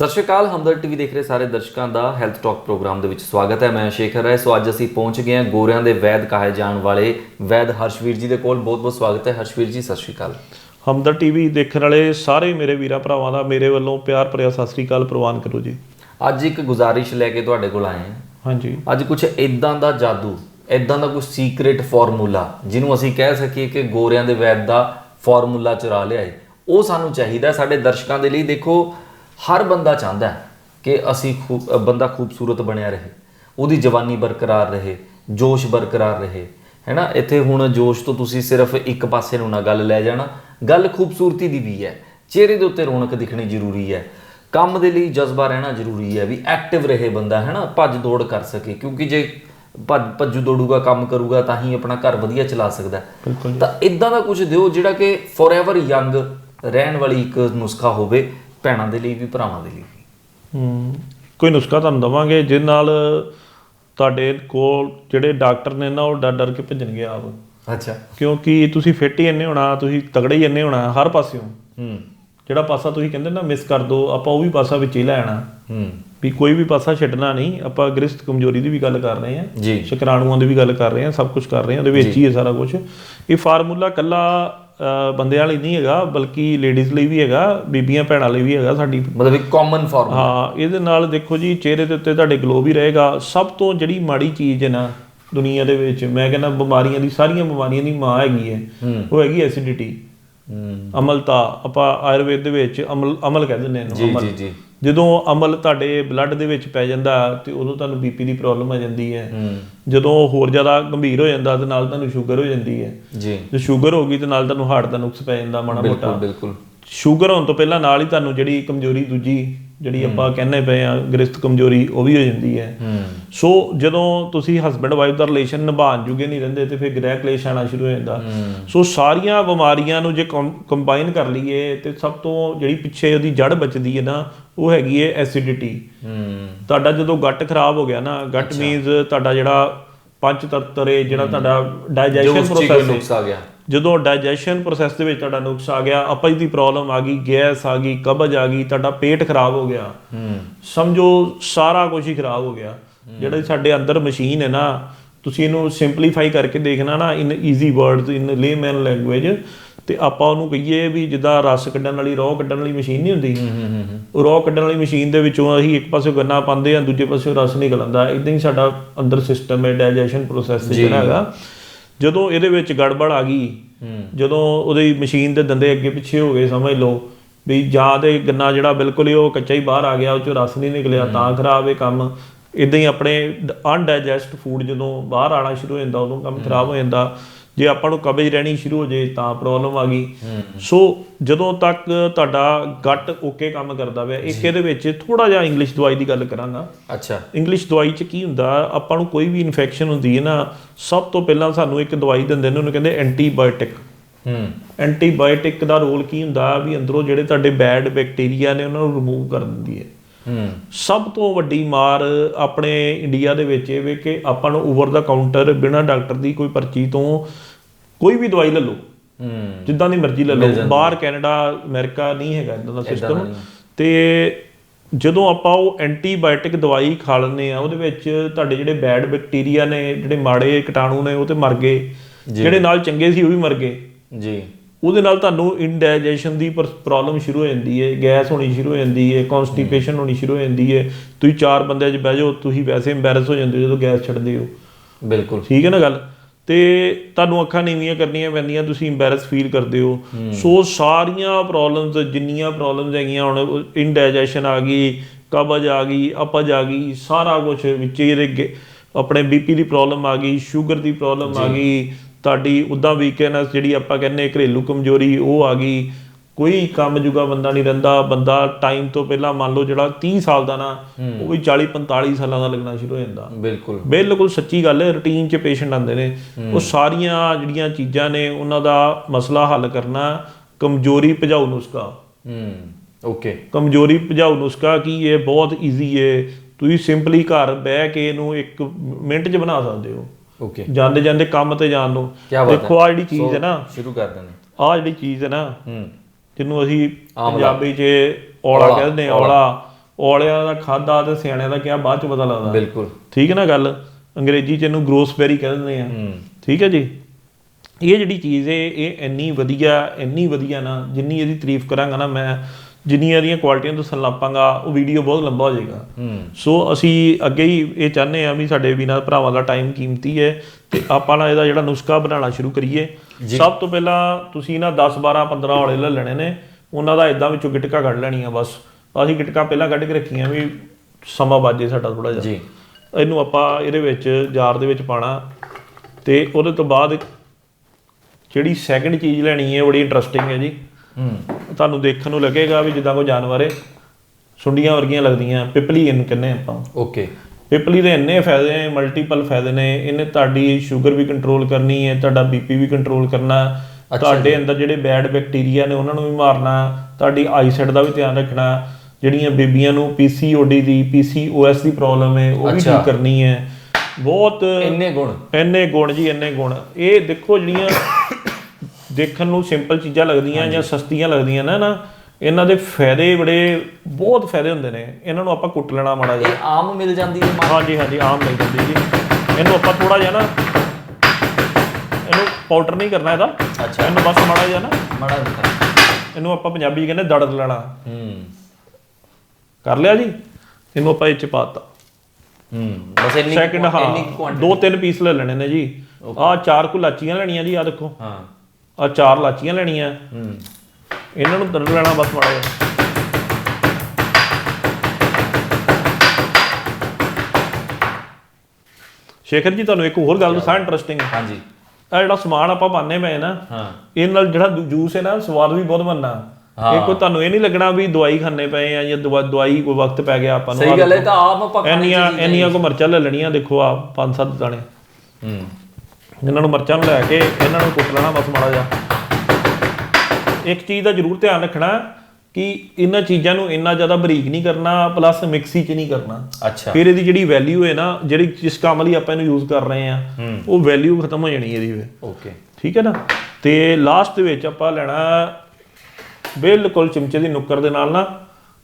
ਸਤਿ ਸ਼੍ਰੀ ਅਕਾਲ ਹਮਦਰ ਟੀਵੀ ਦੇਖ ਰਹੇ ਸਾਰੇ ਦਰਸ਼ਕਾਂ ਦਾ ਹੈਲਥ ਟਾਕ ਪ੍ਰੋਗਰਾਮ ਦੇ ਵਿੱਚ ਸਵਾਗਤ ਹੈ। ਮੈਂ ਸ਼ੇਖਰ ਰਾਏ। ਸੋ ਅੱਜ ਅਸੀਂ ਪਹੁੰਚ ਗਏ ਹਾਂ ਗੋਰਿਆਂ ਦੇ ਵੈਦ ਕਹਾਏ ਜਾਣ ਵਾਲੇ ਵੈਦ ਹਰਸ਼ਵੀਰ ਜੀ ਦੇ ਕੋਲ। ਬਹੁਤ-ਬਹੁਤ ਸਵਾਗਤ ਹੈ। ਹਰਸ਼ਵੀਰ ਜੀ ਸਤਿ ਸ਼੍ਰੀ ਅਕਾਲ। ਹਮਦਰ ਟੀਵੀ ਦੇਖਣ ਵਾਲੇ ਸਾਰੇ ਮੇਰੇ ਵੀਰਾਂ ਭਰਾਵਾਂ ਦਾ ਮੇਰੇ ਵੱਲੋਂ ਪਿਆਰ ਭਰਿਆ ਸਤਿ ਸ੍ਰੀ ਅਕਾਲ ਪ੍ਰਵਾਨ ਕਰੋ ਜੀ। ਅੱਜ ਇੱਕ ਗੁਜ਼ਾਰਿਸ਼ ਲੈ ਕੇ ਤੁਹਾਡੇ ਕੋਲ ਆਏ ਹਾਂ। ਹਾਂਜੀ। ਅੱਜ ਕੁਝ ਇਦਾਂ ਦਾ ਜਾਦੂ ਇਦਾਂ ਦਾ ਕੋਈ ਸੀਕ੍ਰੀਟ ਫਾਰਮੂਲਾ ਜਿਹਨੂੰ ਅਸੀਂ ਕਹਿ ਸਕੀਏ ਕਿ ਗੋਰਿਆਂ ਦੇ ਵੈਦ ਦਾ ਫਾਰਮੂਲਾ ਚੁਰਾ ਲਿਆ ਹੈ ਉਹ ਸਾਨੂੰ ਚਾਹੀਦਾ। ਸਾਡੇ ਦਰਸ਼ਕਾਂ ਦੇ ਲਈ ਦੇਖੋ ਹਰ ਬੰਦਾ ਚਾਹੁੰਦਾ ਕਿ ਅਸੀਂ ਖੂਬ- ਬੰਦਾ ਖੂਬਸੂਰਤ ਬਣਿਆ ਰਹੇ। ਉਹਦੀ ਜਵਾਨੀ ਬਰਕਰਾਰ ਰਹੇ ਜੋਸ਼ ਬਰਕਰਾਰ ਰਹੇ। ਹੈਨਾ? ਇੱਥੇ ਹੁਣ ਜੋਸ਼ ਤੋਂ ਤੁਸੀਂ ਸਿਰਫ ਇੱਕ ਪਾਸੇ ਨੂੰ ਨਾ ਗੱਲ ਲੈ ਜਾਣਾ। ਗੱਲ ਖੂਬਸੂਰਤੀ ਦੀ ਵੀ ਹੈ। ਚਿਹਰੇ ਦੇ ਉੱਤੇ ਰੌਣਕ ਦਿਖਣੀ ਜ਼ਰੂਰੀ ਹੈ। ਕੰਮ ਦੇ ਲਈ ਜਜ਼ਬਾ ਰਹਿਣਾ ਜ਼ਰੂਰੀ ਹੈ ਵੀ ਐਕਟਿਵ ਰਹੇ ਬੰਦਾ ਹੈ ਨਾ ਭੱਜ ਦੌੜ ਕਰ ਸਕੇ। ਕਿਉਂਕਿ ਜੇ ਭੱਜ ਭੱਜੂ ਦੌੜੂਗਾ ਕੰਮ ਕਰੂਗਾ ਤਾਂ ਹੀ ਆਪਣਾ ਘਰ ਵਧੀਆ ਚਲਾ ਸਕਦਾ ਤਾਂ ਇਦਾਂ ਦਾ ਕੁਝ ਦਿਓ ਜਿਹੜਾ ਕਿ ਫੋਰਐਵਰ ਯੰਗ ਰਹਿਣ ਵਾਲੀ ਇੱਕ ਨੁਸਖਾ ਹੋਵੇ। ਭੈਣਾਂ ਦੇ ਲਈ ਵੀ ਭਰਾਵਾਂ ਦੇ ਲਈ ਵੀ। ਹੂੰ। ਕੋਈ ਨੁਸਖਾ ਤੁਹਾਨੂੰ ਦਵਾਂਗੇ ਜਿਸ ਨਾਲ ਤੁਹਾਡੇ ਕੋਲ ਜਿਹੜੇ ਡਾਕਟਰ ਨੇ ਨਾ ਉਹ ਡਰ ਡਰ ਕੇ ਭੱਜਣਗੇ ਆਪ। ਅੱਛਾ। ਕਿਉਂਕਿ ਤੁਸੀਂ ਫਿੱਟ ਹੀ ਇੰਨੇ ਹੋਣਾ ਤੁਸੀਂ ਤਗੜੇ ਹੀ ਇੰਨੇ ਹੋਣਾ ਹਰ ਪਾਸਿਓਂ। ਹੂੰ। ਜਿਹੜਾ ਪਾਸਾ ਤੁਸੀਂ ਕਹਿੰਦੇ ਨਾ ਮਿਸ ਕਰ ਦੋ ਆਪਾਂ ਉਹ ਵੀ ਪਾਸਾ ਵਿੱਚ ਹੀ ਲੈ ਆਣਾ ਹੂੰ। ਵੀ ਕੋਈ ਵੀ ਪਾਸਾ ਛੱਡਣਾ ਨਹੀਂ ਆਪਾਂ ਗ੍ਰਸਤ ਕਮਜ਼ੋਰੀ ਦੀ ਵੀ ਗੱਲ ਕਰ ਰਹੇ ਹਾਂ। ਸ਼ੁਕਰਾਣੂਆਂ ਦੀ ਵੀ ਗੱਲ ਕਰ ਰਹੇ ਹਾਂ ਸਭ ਕੁਝ ਕਰ ਰਹੇ ਹਾਂ ਉਹਦੇ ਵਿੱਚ ਹੀ ਹੈ ਸਾਰਾ ਕੁਝ ਇਹ ਫਾਰਮੂਲਾ ਕੱਲਾ ਬੰਦਿਆਂ ਲਈ ਨਹੀਂ ਹੈਗਾ ਬਲਕਿ ਲੇਡੀਜ਼ ਲਈ ਵੀ ਹੈਗਾ ਬੀਬੀਆਂ ਭੈਣਾਂ ਲਈ ਵੀ ਹੈਗਾ ਸਾਡੀ ਮਤਲਬ ਇੱਕ ਕਾਮਨ ਫਾਰਮ ਹਾਂ ਇਹਦੇ ਨਾਲ ਦੇਖੋ ਜੀ ਚਿਹਰੇ ਦੇ ਉੱਤੇ ਤੁਹਾਡੇ ਗਲੋ ਵੀ ਰਹੇਗਾ। ਸਭ ਤੋਂ ਜਿਹੜੀ ਮਾੜੀ ਚੀਜ਼ ਹੈ ਨਾ ਦੁਨੀਆ ਦੇ ਵਿੱਚ ਮੈਂ ਕਹਿੰਦਾ ਬਿਮਾਰੀਆਂ ਦੀ ਸਾਰੀਆਂ ਬਿਮਾਰੀਆਂ ਦੀ ਮਾਂ ਹੈਗੀ ਹੈ। ਉਹ ਹੈਗੀ ਐਸਿਡਿਟੀ ਅਮਲਤਾ ਆਪਾਂ ਆਯੁਰਵੇਦ ਦੇ ਵਿੱਚ ਅਮਲ ਅਮਲ ਕਹਿੰਦੇ ਨੇ ਇਹਨੂੰ ਜੀ ਜੀ ਜੀ। ਜਦੋਂ ਅਮਲ ਤੁਹਾਡੇ ਬਲੱਡ ਦੇ ਵਿੱਚ ਪੈ ਜਾਂਦਾ ਤੇ ਉਦੋਂ ਤੁਹਾਨੂੰ ਬੀਪੀ ਦੀ ਪ੍ਰੋਬਲਮ ਆ ਜਾਂਦੀ ਹੈ। ਜਦੋਂ ਉਹ ਹੋਰ ਜ਼ਿਆਦਾ ਗੰਭੀਰ ਹੋ ਜਾਂਦਾ ਤੇ ਨਾਲ ਤੁਹਾਨੂੰ ਸ਼ੂਗਰ ਹੋ ਜਾਂਦੀ ਹੈ। ਜੀ। ਜੇ ਸ਼ੂਗਰ ਹੋ ਗਈ ਤੇ ਨਾਲ ਤੁਹਾਨੂੰ ਹਾਰਟ ਦਾ ਨੁਕਸ ਪੈ ਜਾਂਦਾ ਮਾੜਾ ਮੋਟਾ। ਬਿਲਕੁਲ ਸ਼ੂਗਰ ਹੋਣ ਤੋਂ ਪਹਿਲਾਂ ਨਾਲ ਹੀ ਤੁਹਾਨੂੰ ਜਿਹੜੀ ਕਮਜ਼ੋਰੀ ਦੂਜੀ ਜਿਹੜੀ ਆਪਾਂ ਕਹਿੰਦੇ ਪਏ ਆ ਗ੍ਰਸਤ ਕਮਜ਼ੋਰੀ ਉਹ ਵੀ ਹੋ ਜਾਂਦੀ ਹੈ। ਹੂੰ। ਸੋ ਜਦੋਂ ਤੁਸੀਂ ਹਸਬੰਡ ਵਾਈਫ ਦਾ ਰਿਲੇਸ਼ਨ ਨਿਭਾਉਣ ਜੁਗੇ ਨਹੀਂ ਰਹਿੰਦੇ ਤੇ ਫਿਰ ਗ੍ਰਹਿ ਕਲੇਸ਼ ਆਣਾ ਸ਼ੁਰੂ ਹੋ ਜਾਂਦਾ। ਸੋ ਸਾਰੀਆਂ ਬਿਮਾਰੀਆਂ ਨੂੰ ਜੇ ਕੰਬਾਈਨ ਕਰ ਲਈਏ ਤੇ ਸਭ ਤੋਂ ਜਿਹੜੀ ਪਿੱਛੇ ਉਹਦੀ ਜੜ ਬਚਦੀ ਹੈ ਨਾ ਉਹ ਹੈਗੀ ਹੈ ਐਸਿਡਿਟੀ ਹੂੰ। ਤੁਹਾਡਾ ਜਦੋਂ ਗੱਟ ਖਰਾਬ ਹੋ ਗਿਆ ਨਾ ਗੱਟ ਮੀਨਸ ਤੁਹਾਡਾ ਜਿਹੜਾ ਪੰਚ ਤੱਤਰ ਹੈ। ਜਿਹੜਾ ਤੁਹਾਡਾ ਡਾਈਜੈਸ਼ਨ ਪ੍ਰੋਸੈਸ ਨੁਕਸ ਆ ਗਿਆ। ਜਦੋਂ ਡਾਈਜੈਸ਼ਨ ਪ੍ਰੋਸੈਸ ਦੇ ਵਿੱਚ ਤੁਹਾਡਾ ਨੁਕਸ ਆ ਗਿਆ ਅਪਚ ਦੀ ਪ੍ਰੋਬਲਮ ਆ ਗਈ ਗੈਸ ਆ ਗਈ ਕਬਜ਼ ਆ ਗਈ ਤੁਹਾਡਾ ਪੇਟ ਖਰਾਬ ਹੋ ਗਿਆ। ਹੂੰ। ਸਮਝੋ ਸਾਰਾ ਕੁਝ ਹੀ ਖਰਾਬ ਹੋ ਗਿਆ। ਜਿਹੜਾ ਸਾਡੇ ਅੰਦਰ ਮਸ਼ੀਨ ਹੈ ਨਾ ਤੁਸੀਂ ਇਹਨੂੰ ਸਿੰਪਲੀਫਾਈ ਕਰਕੇ ਦੇਖਣਾ ਨਾ in easy words in layman language ਤੇ ਆਪਾਂ ਉਹਨੂੰ ਕਹੀਏ ਵੀ ਜਿੱਦਾਂ ਰਸ ਕੱਢਣ ਵਾਲੀ ਰੋਹ ਕੱਢਣ ਵਾਲੀ ਮਸ਼ੀਨ ਨਹੀਂ ਹੁੰਦੀ। ਹੂੰ ਹੂੰ ਹੂੰ ਉਹ ਰੋਹ ਕੱਢਣ ਵਾਲੀ ਮਸ਼ੀਨ ਦੇ ਵਿੱਚੋਂ ਅਸੀਂ ਇੱਕ ਪਾਸੇ ਗੰਨਾ ਪਾਉਂਦੇ ਆ ਦੂਜੇ ਪਾਸੇ ਰਸ ਨਿਕਲ ਆਉਂਦਾ ਇਦਾਂ ਹੀ ਸਾਡਾ ਅੰਦਰ ਸਿਸਟਮ ਹੈ ਡਾਈਜੈਸ਼ਨ ਪ੍ਰੋਸੈਸ ਜਿਹੜਾ ਹੈਗਾ। ਜਦੋਂ ਇਹਦੇ ਵਿੱਚ ਗੜਬੜ ਆ ਗਈ ਹੂੰ। ਜਦੋਂ ਉਹਦੀ ਮਸ਼ੀਨ ਦੇ ਦੰਦੇ ਅੱਗੇ ਪਿੱਛੇ ਹੋ ਗਏ ਸਮਝ ਲਓ ਵੀ ਜਾਂ ਤੇ ਗੰਨਾ ਜਿਹੜਾ ਬਿਲਕੁਲ ਹੀ ਉਹ ਕੱਚਾ ਹੀ ਬਾਹਰ ਆ ਗਿਆ ਉਹ ਚੋਂ ਰਸ ਨਹੀਂ ਨਿਕਲਿਆ ਤਾਂ ਖਰਾਬ ਇਹ ਕੰਮ। ਇਦਾਂ ਹੀ ਆਪਣੇ ਅਨਡਾਈਜੈਸਟ ਫੂਡ ਜਦੋਂ ਬਾਹਰ ਆਣਾ ਸ਼ੁਰੂ ਹੋ ਜਾਂਦਾ ਉਦੋਂ ਕੰਮ ਖਰਾਬ ਹੋ ਜਾਂਦਾ। ਜੇ ਆਪਾਂ ਨੂੰ ਕਬਜ਼ ਰਹਿਣੀ ਸ਼ੁਰੂ ਹੋ ਜੇ ਤਾਂ ਪ੍ਰੋਬਲਮ ਆ ਗਈ। ਸੋ ਜਦੋਂ ਤੱਕ ਤੁਹਾਡਾ ਗੱਟ ਓਕੇ ਕੰਮ ਕਰਦਾ ਪਿਆ ਇੱਕ ਇਹਦੇ ਵਿੱਚ ਥੋੜਾ ਜਿਹਾ ਇੰਗਲਿਸ਼ ਦਵਾਈ ਦੀ ਗੱਲ ਕਰਾਂਗਾ। ਅੱਛਾ। ਇੰਗਲਿਸ਼ ਦਵਾਈ 'ਚ ਕੀ ਹੁੰਦਾ ਆਪਾਂ ਨੂੰ ਕੋਈ ਵੀ ਇਨਫੈਕਸ਼ਨ ਹੁੰਦੀ ਹੈ ਨਾ ਸਭ ਤੋਂ ਪਹਿਲਾਂ ਸਾਨੂੰ ਇੱਕ ਦਵਾਈ ਦਿੰਦੇ ਨੇ ਉਹਨੂੰ ਕਹਿੰਦੇ ਐਂਟੀਬਾਇਓਟਿਕ ਹੂੰ। ਐਂਟੀਬਾਇਓਟਿਕ ਦਾ ਰੋਲ ਕੀ ਹੁੰਦਾ ਵੀ ਅੰਦਰੋਂ ਜਿਹੜੇ ਤੁਹਾਡੇ ਬੈਡ ਬੈਕਟੀਰੀਆ ਨੇ ਉਹਨਾਂ ਨੂੰ ਰਿਮੂਵ ਕਰ ਦਿੰਦੀ ਹੈ। ਹੂੰ। ਸਭ ਤੋਂ ਵੱਡੀ ਮਾਰ ਆਪਣੇ ਇੰਡੀਆ ਦੇ ਵਿੱਚ ਇਹ ਵੇ ਕਿ ਆਪਾਂ ਨੂੰ ਓਵਰ ਦਾ ਕਾਊਂਟਰ ਬਿਨਾਂ ਡਾਕਟਰ ਦੀ ਕੋਈ ਪਰਚੀ ਤੋਂ ਕੋਈ ਵੀ ਦਵਾਈ ਲੈ ਲਓ। ਹੂੰ। ਜਿੱਦਾਂ ਦੀ ਮਰਜ਼ੀ ਲੈ ਲਓ। ਬਾਹਰ ਕੈਨੇਡਾ ਅਮਰੀਕਾ ਨਹੀਂ ਹੈਗਾ ਇਦਾਂ ਦਾ ਸਿਸਟਮ ਤੇ ਜਦੋਂ ਆਪਾਂ ਉਹ ਐਂਟੀਬਾਇਓਟਿਕ ਦਵਾਈ ਖਾ ਲੈਂਦੇ ਆ ਉਹਦੇ ਵਿੱਚ ਤੁਹਾਡੇ ਜਿਹੜੇ ਬੈਡ ਬੈਕਟੀਰੀਆ ਨੇ ਜਿਹੜੇ ਮਾੜੇ ਕੀਟਾਣੂ ਨੇ ਉਹ ਤੇ ਮਰ ਗਏ। ਜਿਹੜੇ ਨਾਲ ਚੰਗੇ ਸੀ ਉਹ ਵੀ ਮਰ ਗਏ। ਜੀ। ਉਹਦੇ ਨਾਲ ਤੁਹਾਨੂੰ ਇੰਡਾਈਜੈਸ਼ਨ ਦੀ ਪ੍ਰੋਬਲਮ ਸ਼ੁਰੂ ਹੋ ਜਾਂਦੀ ਹੈ। ਗੈਸ ਹੋਣੀ ਸ਼ੁਰੂ ਹੋ ਜਾਂਦੀ ਹੈ ਕਨਸਟੀਪੇਸ਼ਨ ਹੋਣੀ ਸ਼ੁਰੂ ਹੋ ਜਾਂਦੀ ਹੈ। ਤੁਸੀਂ ਚਾਰ ਬੰਦਿਆਂ 'ਚ ਬਹਿ ਜਾਓ ਤੁਸੀਂ ਵੈਸੇ ਇੰਬੈਰਸ ਹੋ ਜਾਂਦੇ ਹੋ ਜਦੋਂ ਗੈਸ ਛੱਡਦੇ ਹੋ। ਬਿਲਕੁਲ। ਠੀਕ ਹੈ ਨਾ ਗੱਲ? ਤੇ ਤੁਹਾਨੂੰ ਅੱਖਾਂ ਨੀਵੀਆਂ ਕਰਨੀਆਂ ਪੈਂਦੀਆਂ ਤੁਸੀਂ ਇੰਬੈਰਸ ਫੀਲ ਕਰਦੇ ਹੋ। ਸੋ ਸਾਰੀਆਂ ਪ੍ਰੋਬਲਮਸ ਜਿੰਨੀਆਂ ਪ੍ਰੋਬਲਮਸ ਹੈਗੀਆਂ ਹੁਣ ਇੰਡਾਈਜੈਸ਼ਨ ਆ ਗਈ ਕਬਜ਼ ਆ ਗਈ ਅਪਜ ਆ ਗਈ ਸਾਰਾ ਕੁਝ ਵਿੱਚ ਗੇ- ਆਪਣੇ ਬੀਪੀ ਦੀ ਪ੍ਰੋਬਲਮ ਆ ਗਈ ਸ਼ੂਗਰ ਦੀ ਪ੍ਰੋਬਲਮ ਆ ਗਈ ਤੁਹਾਡੀ ਉਦਾਂ ਵੀਕਨੈਸ ਜਿਹੜੀ ਆਪਾਂ ਕਹਿੰਦੇ ਘਰੇਲੂ ਕਮਜ਼ੋਰੀ ਉਹ ਆ ਗਈ। ਕੋਈ ਕੰਮ ਜੁਗਾ ਬੰਦਾ ਨਹੀਂ ਰਹਿੰਦਾ ਬੰਦਾ ਟਾਈਮ ਤੋਂ ਪਹਿਲਾਂ ਮੰਨ ਲਓ ਜਿਹੜਾ 30 ਸਾਲ ਦਾ ਨਾ ਉਹ ਵੀ 40 45 ਸਾਲਾਂ ਦਾ ਲੱਗਣਾ ਸ਼ੁਰੂ ਹੋ ਜਾਂਦਾ। ਬਿਲਕੁਲ। ਬਿਲਕੁਲ ਸੱਚੀ ਗੱਲ ਹੈ ਰੂਟੀਨ 'ਚ ਪੇਸ਼ੈਂਟ ਆਉਂਦੇ ਨੇ। ਉਹ ਸਾਰੀਆਂ ਜਿਹੜੀਆਂ ਚੀਜ਼ਾਂ ਨੇ ਉਹਨਾਂ ਦਾ ਮਸਲਾ ਹੱਲ ਕਰਨਾ ਕਮਜ਼ੋਰੀ ਭਜਾਊ ਨੁਸਖਾ। ਹੂੰ ਓਕੇ ਕਮਜ਼ੋਰੀ ਭਜਾਊ ਨੁਸਖਾ ਕੀ ਹੈ ਬਹੁਤ ਈਜ਼ੀ ਹੈ। ਤੁਸੀਂ ਸਿੰਪਲੀ ਘਰ ਬਹਿ ਕੇ ਇਹਨੂੰ ਇੱਕ ਮਿੰਟ 'ਚ ਬਣਾ ਸਕਦੇ ਹੋ। ਓਕੇ ਜਾਂਦੇ ਜਾਂਦੇ ਕੰਮ ਤੇ ਜਾਣ ਹੈ। ਦੇਖੋ ਆ ਜਿਹੜੀ ਚੀਜ਼ ਹੈ ਨਾ। ਸ਼ੁਰੂ ਕਰ ਦਿੰਦੇ। ਆ ਜਿਹੜੀ ਚੀਜ਼ ਹੈ ਨਾ। ਹੂੰ। ਜਿਹਨੂੰ ਅਸੀਂ। ਪੰਜਾਬੀ 'ਚ ਔਲਾ ਕਹਿੰਦੇ ਔਲਾ। ਔਲਿਆਂ ਦਾ ਖਾਦਾ ਤੇ ਸਿਆਣਿਆਂ ਦਾ ਕਿਹਾ ਬਾਅਦ ਚ ਪਤਾ ਲੱਗਦਾ। ਬਿਲਕੁਲ। ਠੀਕ ਹੈ ਨਾ ਗੱਲ? ਅੰਗਰੇਜ਼ੀ ਚ ਇਹਨੂੰ ਗਰੋਸਬੈਰੀ ਕਹਿੰਦੇ ਆ ਹੂੰ। ਠੀਕ ਹੈ ਜੀ? ਇਹ ਜਿਹੜੀ ਚੀਜ਼ ਹੈ ਇਹ ਇੰਨੀ ਵਧੀਆ ਇੰਨੀ ਵਧੀਆ ਨਾ ਜਿੰਨੀ ਇਹਦੀ ਤਾਰੀਫ ਕਰਾਂਗਾ ਨਾ ਮੈਂ ਜਿੰਨੀਆਂ ਇਹਦੀਆਂ ਕੁਆਲਿਟੀਆਂ ਦੱਸਣ ਲੱਪਾਂਗਾ ਉਹ ਵੀਡੀਓ ਬਹੁਤ ਲੰਬਾ ਹੋ ਜਾਏਗਾ। ਸੋ ਅਸੀਂ ਅੱਗੇ ਹੀ ਇਹ ਚਾਹੁੰਦੇ ਆ ਵੀ ਸਾਡੇ ਵੀਰਾਂ ਭਰਾਵਾਂ ਦਾ ਟਾਈਮ ਕੀਮਤੀ ਹੈ। ਤੇ ਆਪਾਂ ਨਾ ਇਹਦਾ ਜਿਹੜਾ ਨੁਸਖਾ ਬਣਾਉਣਾ ਸ਼ੁਰੂ ਕਰੀਏ। ਸਭ ਤੋਂ ਪਹਿਲਾਂ ਤੁਸੀਂ ਨਾ 10 12 15 ਵਾਲੇ ਲੈ ਲੈਣੇ ਨੇ। ਉਹਨਾਂ ਦਾ ਇਦਾਂ ਵਿੱਚੋਂ ਗਿਟਕਾ ਕੱਢ ਲੈਣੀ ਆ ਬਸ। ਅਸੀਂ ਗਿਟਕਾ ਪਹਿਲਾਂ ਕੱਢ ਕੇ ਰੱਖੀਆਂ ਵੀ ਸਮਾਂ ਬਾਜੇ ਸਾਡਾ ਥੋੜਾ ਜਿਹਾ। ਜੀ। ਇਹਨੂੰ ਆਪਾਂ ਇਹਦੇ ਵਿੱਚ ਜਾਰ ਦੇ ਵਿੱਚ ਪਾਣਾ ਤੇ ਉਹਦੇ ਤੋਂ ਬਾਅਦ ਜਿਹੜੀ ਸੈਕੰਡ ਚੀਜ਼ ਲੈਣੀ ਹੈ ਬੜੀ ਇੰਟਰਸਟਿੰਗ ਹੈ ਜੀ। ਹੂੰ। ਤੁਹਾਨੂੰ ਦੇਖਣ ਨੂੰ ਲੱਗੇਗਾ ਵੀ ਜਿੱਦਾਂ ਕੋਈ ਜਾਨਵਰ ਹੈ। ਸੁੰਡੀਆਂ ਵਰਗੀਆਂ ਲੱਗਦੀਆਂ ਪਿਪਲੀ ਇਹਨੂੰ ਕਹਿੰਦੇ ਆਪਾਂ। ਓਕੇ ਪਿਪਲੀ ਦੇ ਇੰਨੇ ਫਾਇਦੇ ਨੇ ਮਲਟੀਪਲ ਫਾਇਦੇ ਨੇ ਇਹਨੇ ਤੁਹਾਡੀ ਸ਼ੂਗਰ ਵੀ ਕੰਟਰੋਲ ਕਰਨੀ ਹੈ ਤੁਹਾਡਾ ਬੀਪੀ ਵੀ ਕੰਟਰੋਲ ਕਰਨਾ ਤੁਹਾਡੇ ਅੰਦਰ ਜਿਹੜੇ ਬੈਡ ਬੈਕਟੀਰੀਆ ਨੇ ਉਹਨਾਂ ਨੂੰ ਵੀ ਮਾਰਨਾ ਤੁਹਾਡੀ ਆਈਸਾਈਟ ਦਾ ਵੀ ਧਿਆਨ ਰੱਖਣਾ ਜਿਹੜੀਆਂ ਬੇਬੀਆਂ ਨੂੰ ਪੀਸੀਓਡੀ ਦੀ ਪੀਸੀਓਐਸ ਦੀ ਪ੍ਰੋਬਲਮ ਹੈ ਉਹ ਵੀ। ਠੀਕ ਕਰਨੀ ਹੈ। ਬਹੁਤ ਇੰਨੇ ਗੁਣ। ਇੰਨੇ ਗੁਣ ਜੀ ਇੰਨੇ ਗੁਣ। ਇਹ ਦੇਖੋ ਜਿਹੜੀਆਂ ਦੇਖਣ ਨੂੰ ਸਿੰਪਲ ਚੀਜ਼ਾਂ ਲੱਗਦੀਆਂ ਜਾਂ ਸਸਤੀਆਂ ਲੱਗਦੀਆਂ ਨਾ ਨਾ ਇਹਨਾਂ ਦੇ ਫਾਇਦੇ ਬੜੇ ਬਹੁਤ ਫਾਇਦੇ ਹੁੰਦੇ ਨੇ। ਇਹਨਾਂ ਨੂੰ ਆਪਾਂ ਕੁੱਟ ਲੈਣਾ ਮਾੜਾ ਜਿਹਾ। ਇਹ ਆਮ ਮਿਲ ਜਾਂਦੀ ਹੈ ਮਾਂ ਹਾਂਜੀ ਹਾਂਜੀ ਆਮ ਮਿਲ ਜਾਂਦੀ ਜੀ। ਇਹਨੂੰ ਆਪਾਂ ਥੋੜਾ ਜਿਹਾ ਨਾ ਇਹਨੂੰ ਪਾਊਡਰ ਨਹੀਂ ਕਰਨਾ ਇਹਦਾ। ਅੱਛਾ। ਇਹਨੂੰ ਬਸ ਮਾੜਾ ਜਿਹਾ ਨਾ ਮਾੜਾ ਦਿੱਤਾ ਇਹਨੂੰ ਆਪਾਂ ਪੰਜਾਬੀ ਕਹਿੰਦੇ ਦੜਦ ਲੈਣਾ। ਹੂੰ। ਕਰ ਲਿਆ ਜੀ? ਇਹਨੂੰ ਆਪਾਂ ਇਹ ਚ ਪਾਤਾ ਹੂੰ ਬਸ ਇੰਨੀ ਸੈਕਿੰਡ ਹਾਂ ਦੋ ਤਿੰਨ ਪੀਸ ਲੈ ਲੈਣੇ ਨੇ ਜੀ। ਆਹ ਚਾਰ ਕੁ ਲਾਚੀਆਂ ਲੈਣੀਆਂ ਜੀ ਆ ਦੇਖੋ। ਹਾਂ। ਆ ਚਾਰ ਲਾਚੀਆਂ ਲੈਣੀਆਂ। ਹੂੰ। ਇਹਨਾਂ ਨੂੰ ਦੜ ਲੈਣਾ ਬਸ ਮਾੜਾ ਜਿਹਾ। ਸ਼ੇਖਰ ਜੀ ਤੁਹਾਨੂੰ ਇੱਕ ਹੋਰ ਗੱਲ ਦੱਸਾਂ ਇੰਟਰਸਟਿੰਗ ਹਾਂਜੀ। ਆ ਜਿਹੜਾ ਸਮਾਨ ਆਪਾਂ ਪਾਣੇ ਪਏ ਨਾ ਹਾਂ। ਇਹ ਨਾਲ ਜਿਹੜਾ ਜੂਸ ਹੈ ਨਾ ਸਵਾਦ ਵੀ ਬਹੁਤ ਬਣਨਾ। ਇਹ ਕੋਈ ਤੁਹਾਨੂੰ ਇਹ ਨਹੀਂ ਲੱਗਣਾ ਵੀ ਦਵਾਈ ਖਾਣੇ ਪਏ ਆ ਜਾਂ ਦਵਾ- ਦਵਾਈ ਕੋਈ ਵਕਤ ਪੈ ਗਿਆ ਆਪਾਂ ਨੂੰ ਸਹੀ ਗੱਲ ਹੈ ਤਾਂ ਆਪਾਂ ਖਾਣੇ ਇੰਨੀਆਂ ਇੰਨੀਆਂ ਕੋ ਮਿਰਚਾਂ ਲੈ ਲੈਣੀਆਂ ਦੇਖੋ ਆ ਪੰਜ ਸੱਤ ਦਾਣੇ ਹੂੰ। ਇਹਨਾਂ ਨੂੰ ਮਿਰਚਾਂ ਨੂੰ ਲੈ ਕੇ ਇਹਨਾਂ ਨੂੰ ਕੁੱਟ ਲੈਣਾ ਬਸ ਮਾੜਾ ਜਿਹਾ। ਇੱਕ ਚੀਜ਼ ਦਾ ਜ਼ਰੂਰ ਧਿਆਨ ਰੱਖਣਾ ਕਿ ਇਹਨਾਂ ਚੀਜ਼ਾਂ ਨੂੰ ਇੰਨਾ ਜ਼ਿਆਦਾ ਬਰੀਕ ਨਹੀਂ ਕਰਨਾ ਪਲੱਸ ਮਿਕਸੀ 'ਚ ਨਹੀਂ ਕਰਨਾ। ਅੱਛਾ। ਫਿਰ ਇਹਦੀ ਜਿਹੜੀ ਵੈਲਿਊ ਹੈ ਨਾ ਜਿਹੜੀ ਜਿਸ ਕੰਮ ਲਈ ਆਪਾਂ ਇਹਨੂੰ ਯੂਜ਼ ਕਰ ਰਹੇ ਆ ਉਹ ਵੈਲਿਊ ਖਤਮ ਹੋ ਜਾਣੀ ਇਹਦੀ ਫਿਰ। ਓਕੇ ਠੀਕ ਹੈ ਨਾ? ਤੇ ਲਾਸਟ ਦੇ ਵਿੱਚ ਆਪਾਂ ਲੈਣਾ ਬਿਲਕੁਲ ਚਮਚੇ ਦੀ ਨੁੱਕਰ ਦੇ ਨਾਲ ਨਾ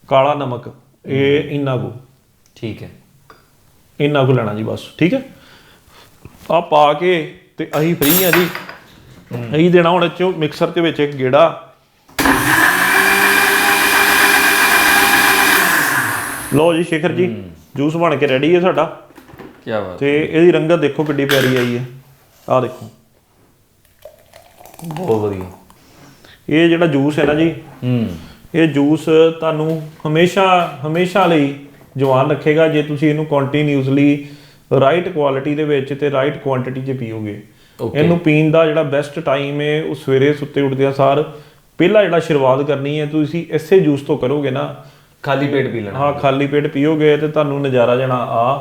ਕਾਲਾ ਨਮਕ ਇਹ ਇੰਨਾ ਕੁ। ਠੀਕ ਹੈ। ਇੰਨਾ ਕੁ ਲੈਣਾ ਜੀ ਬਸ ਠੀਕ ਹੈ? ਆ ਪਾ ਕੇ ਤੇ ਅਸੀਂ ਫ੍ਰੀ ਆ ਜੀ। ਅਸੀਂ ਦੇਣਾ ਹੁਣ ਚੋਂ ਮਿਕਸਰ ਦੇ ਵਿੱਚ ਇੱਕ ਗੇੜਾ। ਲਓ ਜੀ ਸ਼ੇਖਰ ਜੀ ਜੂਸ ਬਣ ਕੇ ਰੈਡੀ ਹੈ ਸਾਡਾ। ਕੀ ਬਾਤ ਤੇ ਇਹਦੀ ਰੰਗਤ ਦੇਖੋ ਕਿੱਡੀ ਪਿਆਰੀ ਆਈ ਹੈ। ਆਹ ਦੇਖੋ। ਬਹੁਤ ਵਧੀਆ। ਇਹ ਜਿਹੜਾ ਜੂਸ ਹੈ ਨਾ ਜੀ ਹੂੰ। ਇਹ ਜੂਸ ਤੁਹਾਨੂੰ ਹਮੇਸ਼ਾ ਹਮੇਸ਼ਾ ਲਈ ਜਵਾਨ ਰੱਖੇਗਾ ਜੇ ਤੁਸੀਂ ਇਹਨੂੰ ਕੰਟੀਨਿਊਸਲੀ ਰਾਈਟ ਕੁਆਲਿਟੀ ਦੇ ਵਿੱਚ ਤੇ ਰਾਈਟ ਕੁਆਂਟੀਟੀ 'ਚ ਪੀਓਗੇ. ਇਹਨੂੰ ਪੀਣ ਦਾ ਜਿਹੜਾ ਬੈਸਟ ਟਾਈਮ ਹੈ ਉਹ ਸਵੇਰੇ ਸੁੱਤੇ ਉੱਠਦਿਆਂ ਸਾਰ ਪਹਿਲਾ ਜਿਹੜਾ ਸ਼ੁਰੂਆਤ ਕਰਨੀ ਹੈ ਤੁਸੀਂ ਇਸੇ ਜੂਸ ਤੋਂ ਕਰੋਗੇ ਨਾ ਖਾਲੀ ਪੇਟ ਪੀ ਲੈਣਾ। ਹਾਂ ਖਾਲੀ ਪੇਟ ਪੀਓਗੇ ਤੇ ਤੁਹਾਨੂੰ ਨਜ਼ਾਰਾ ਜਣਾ ਆ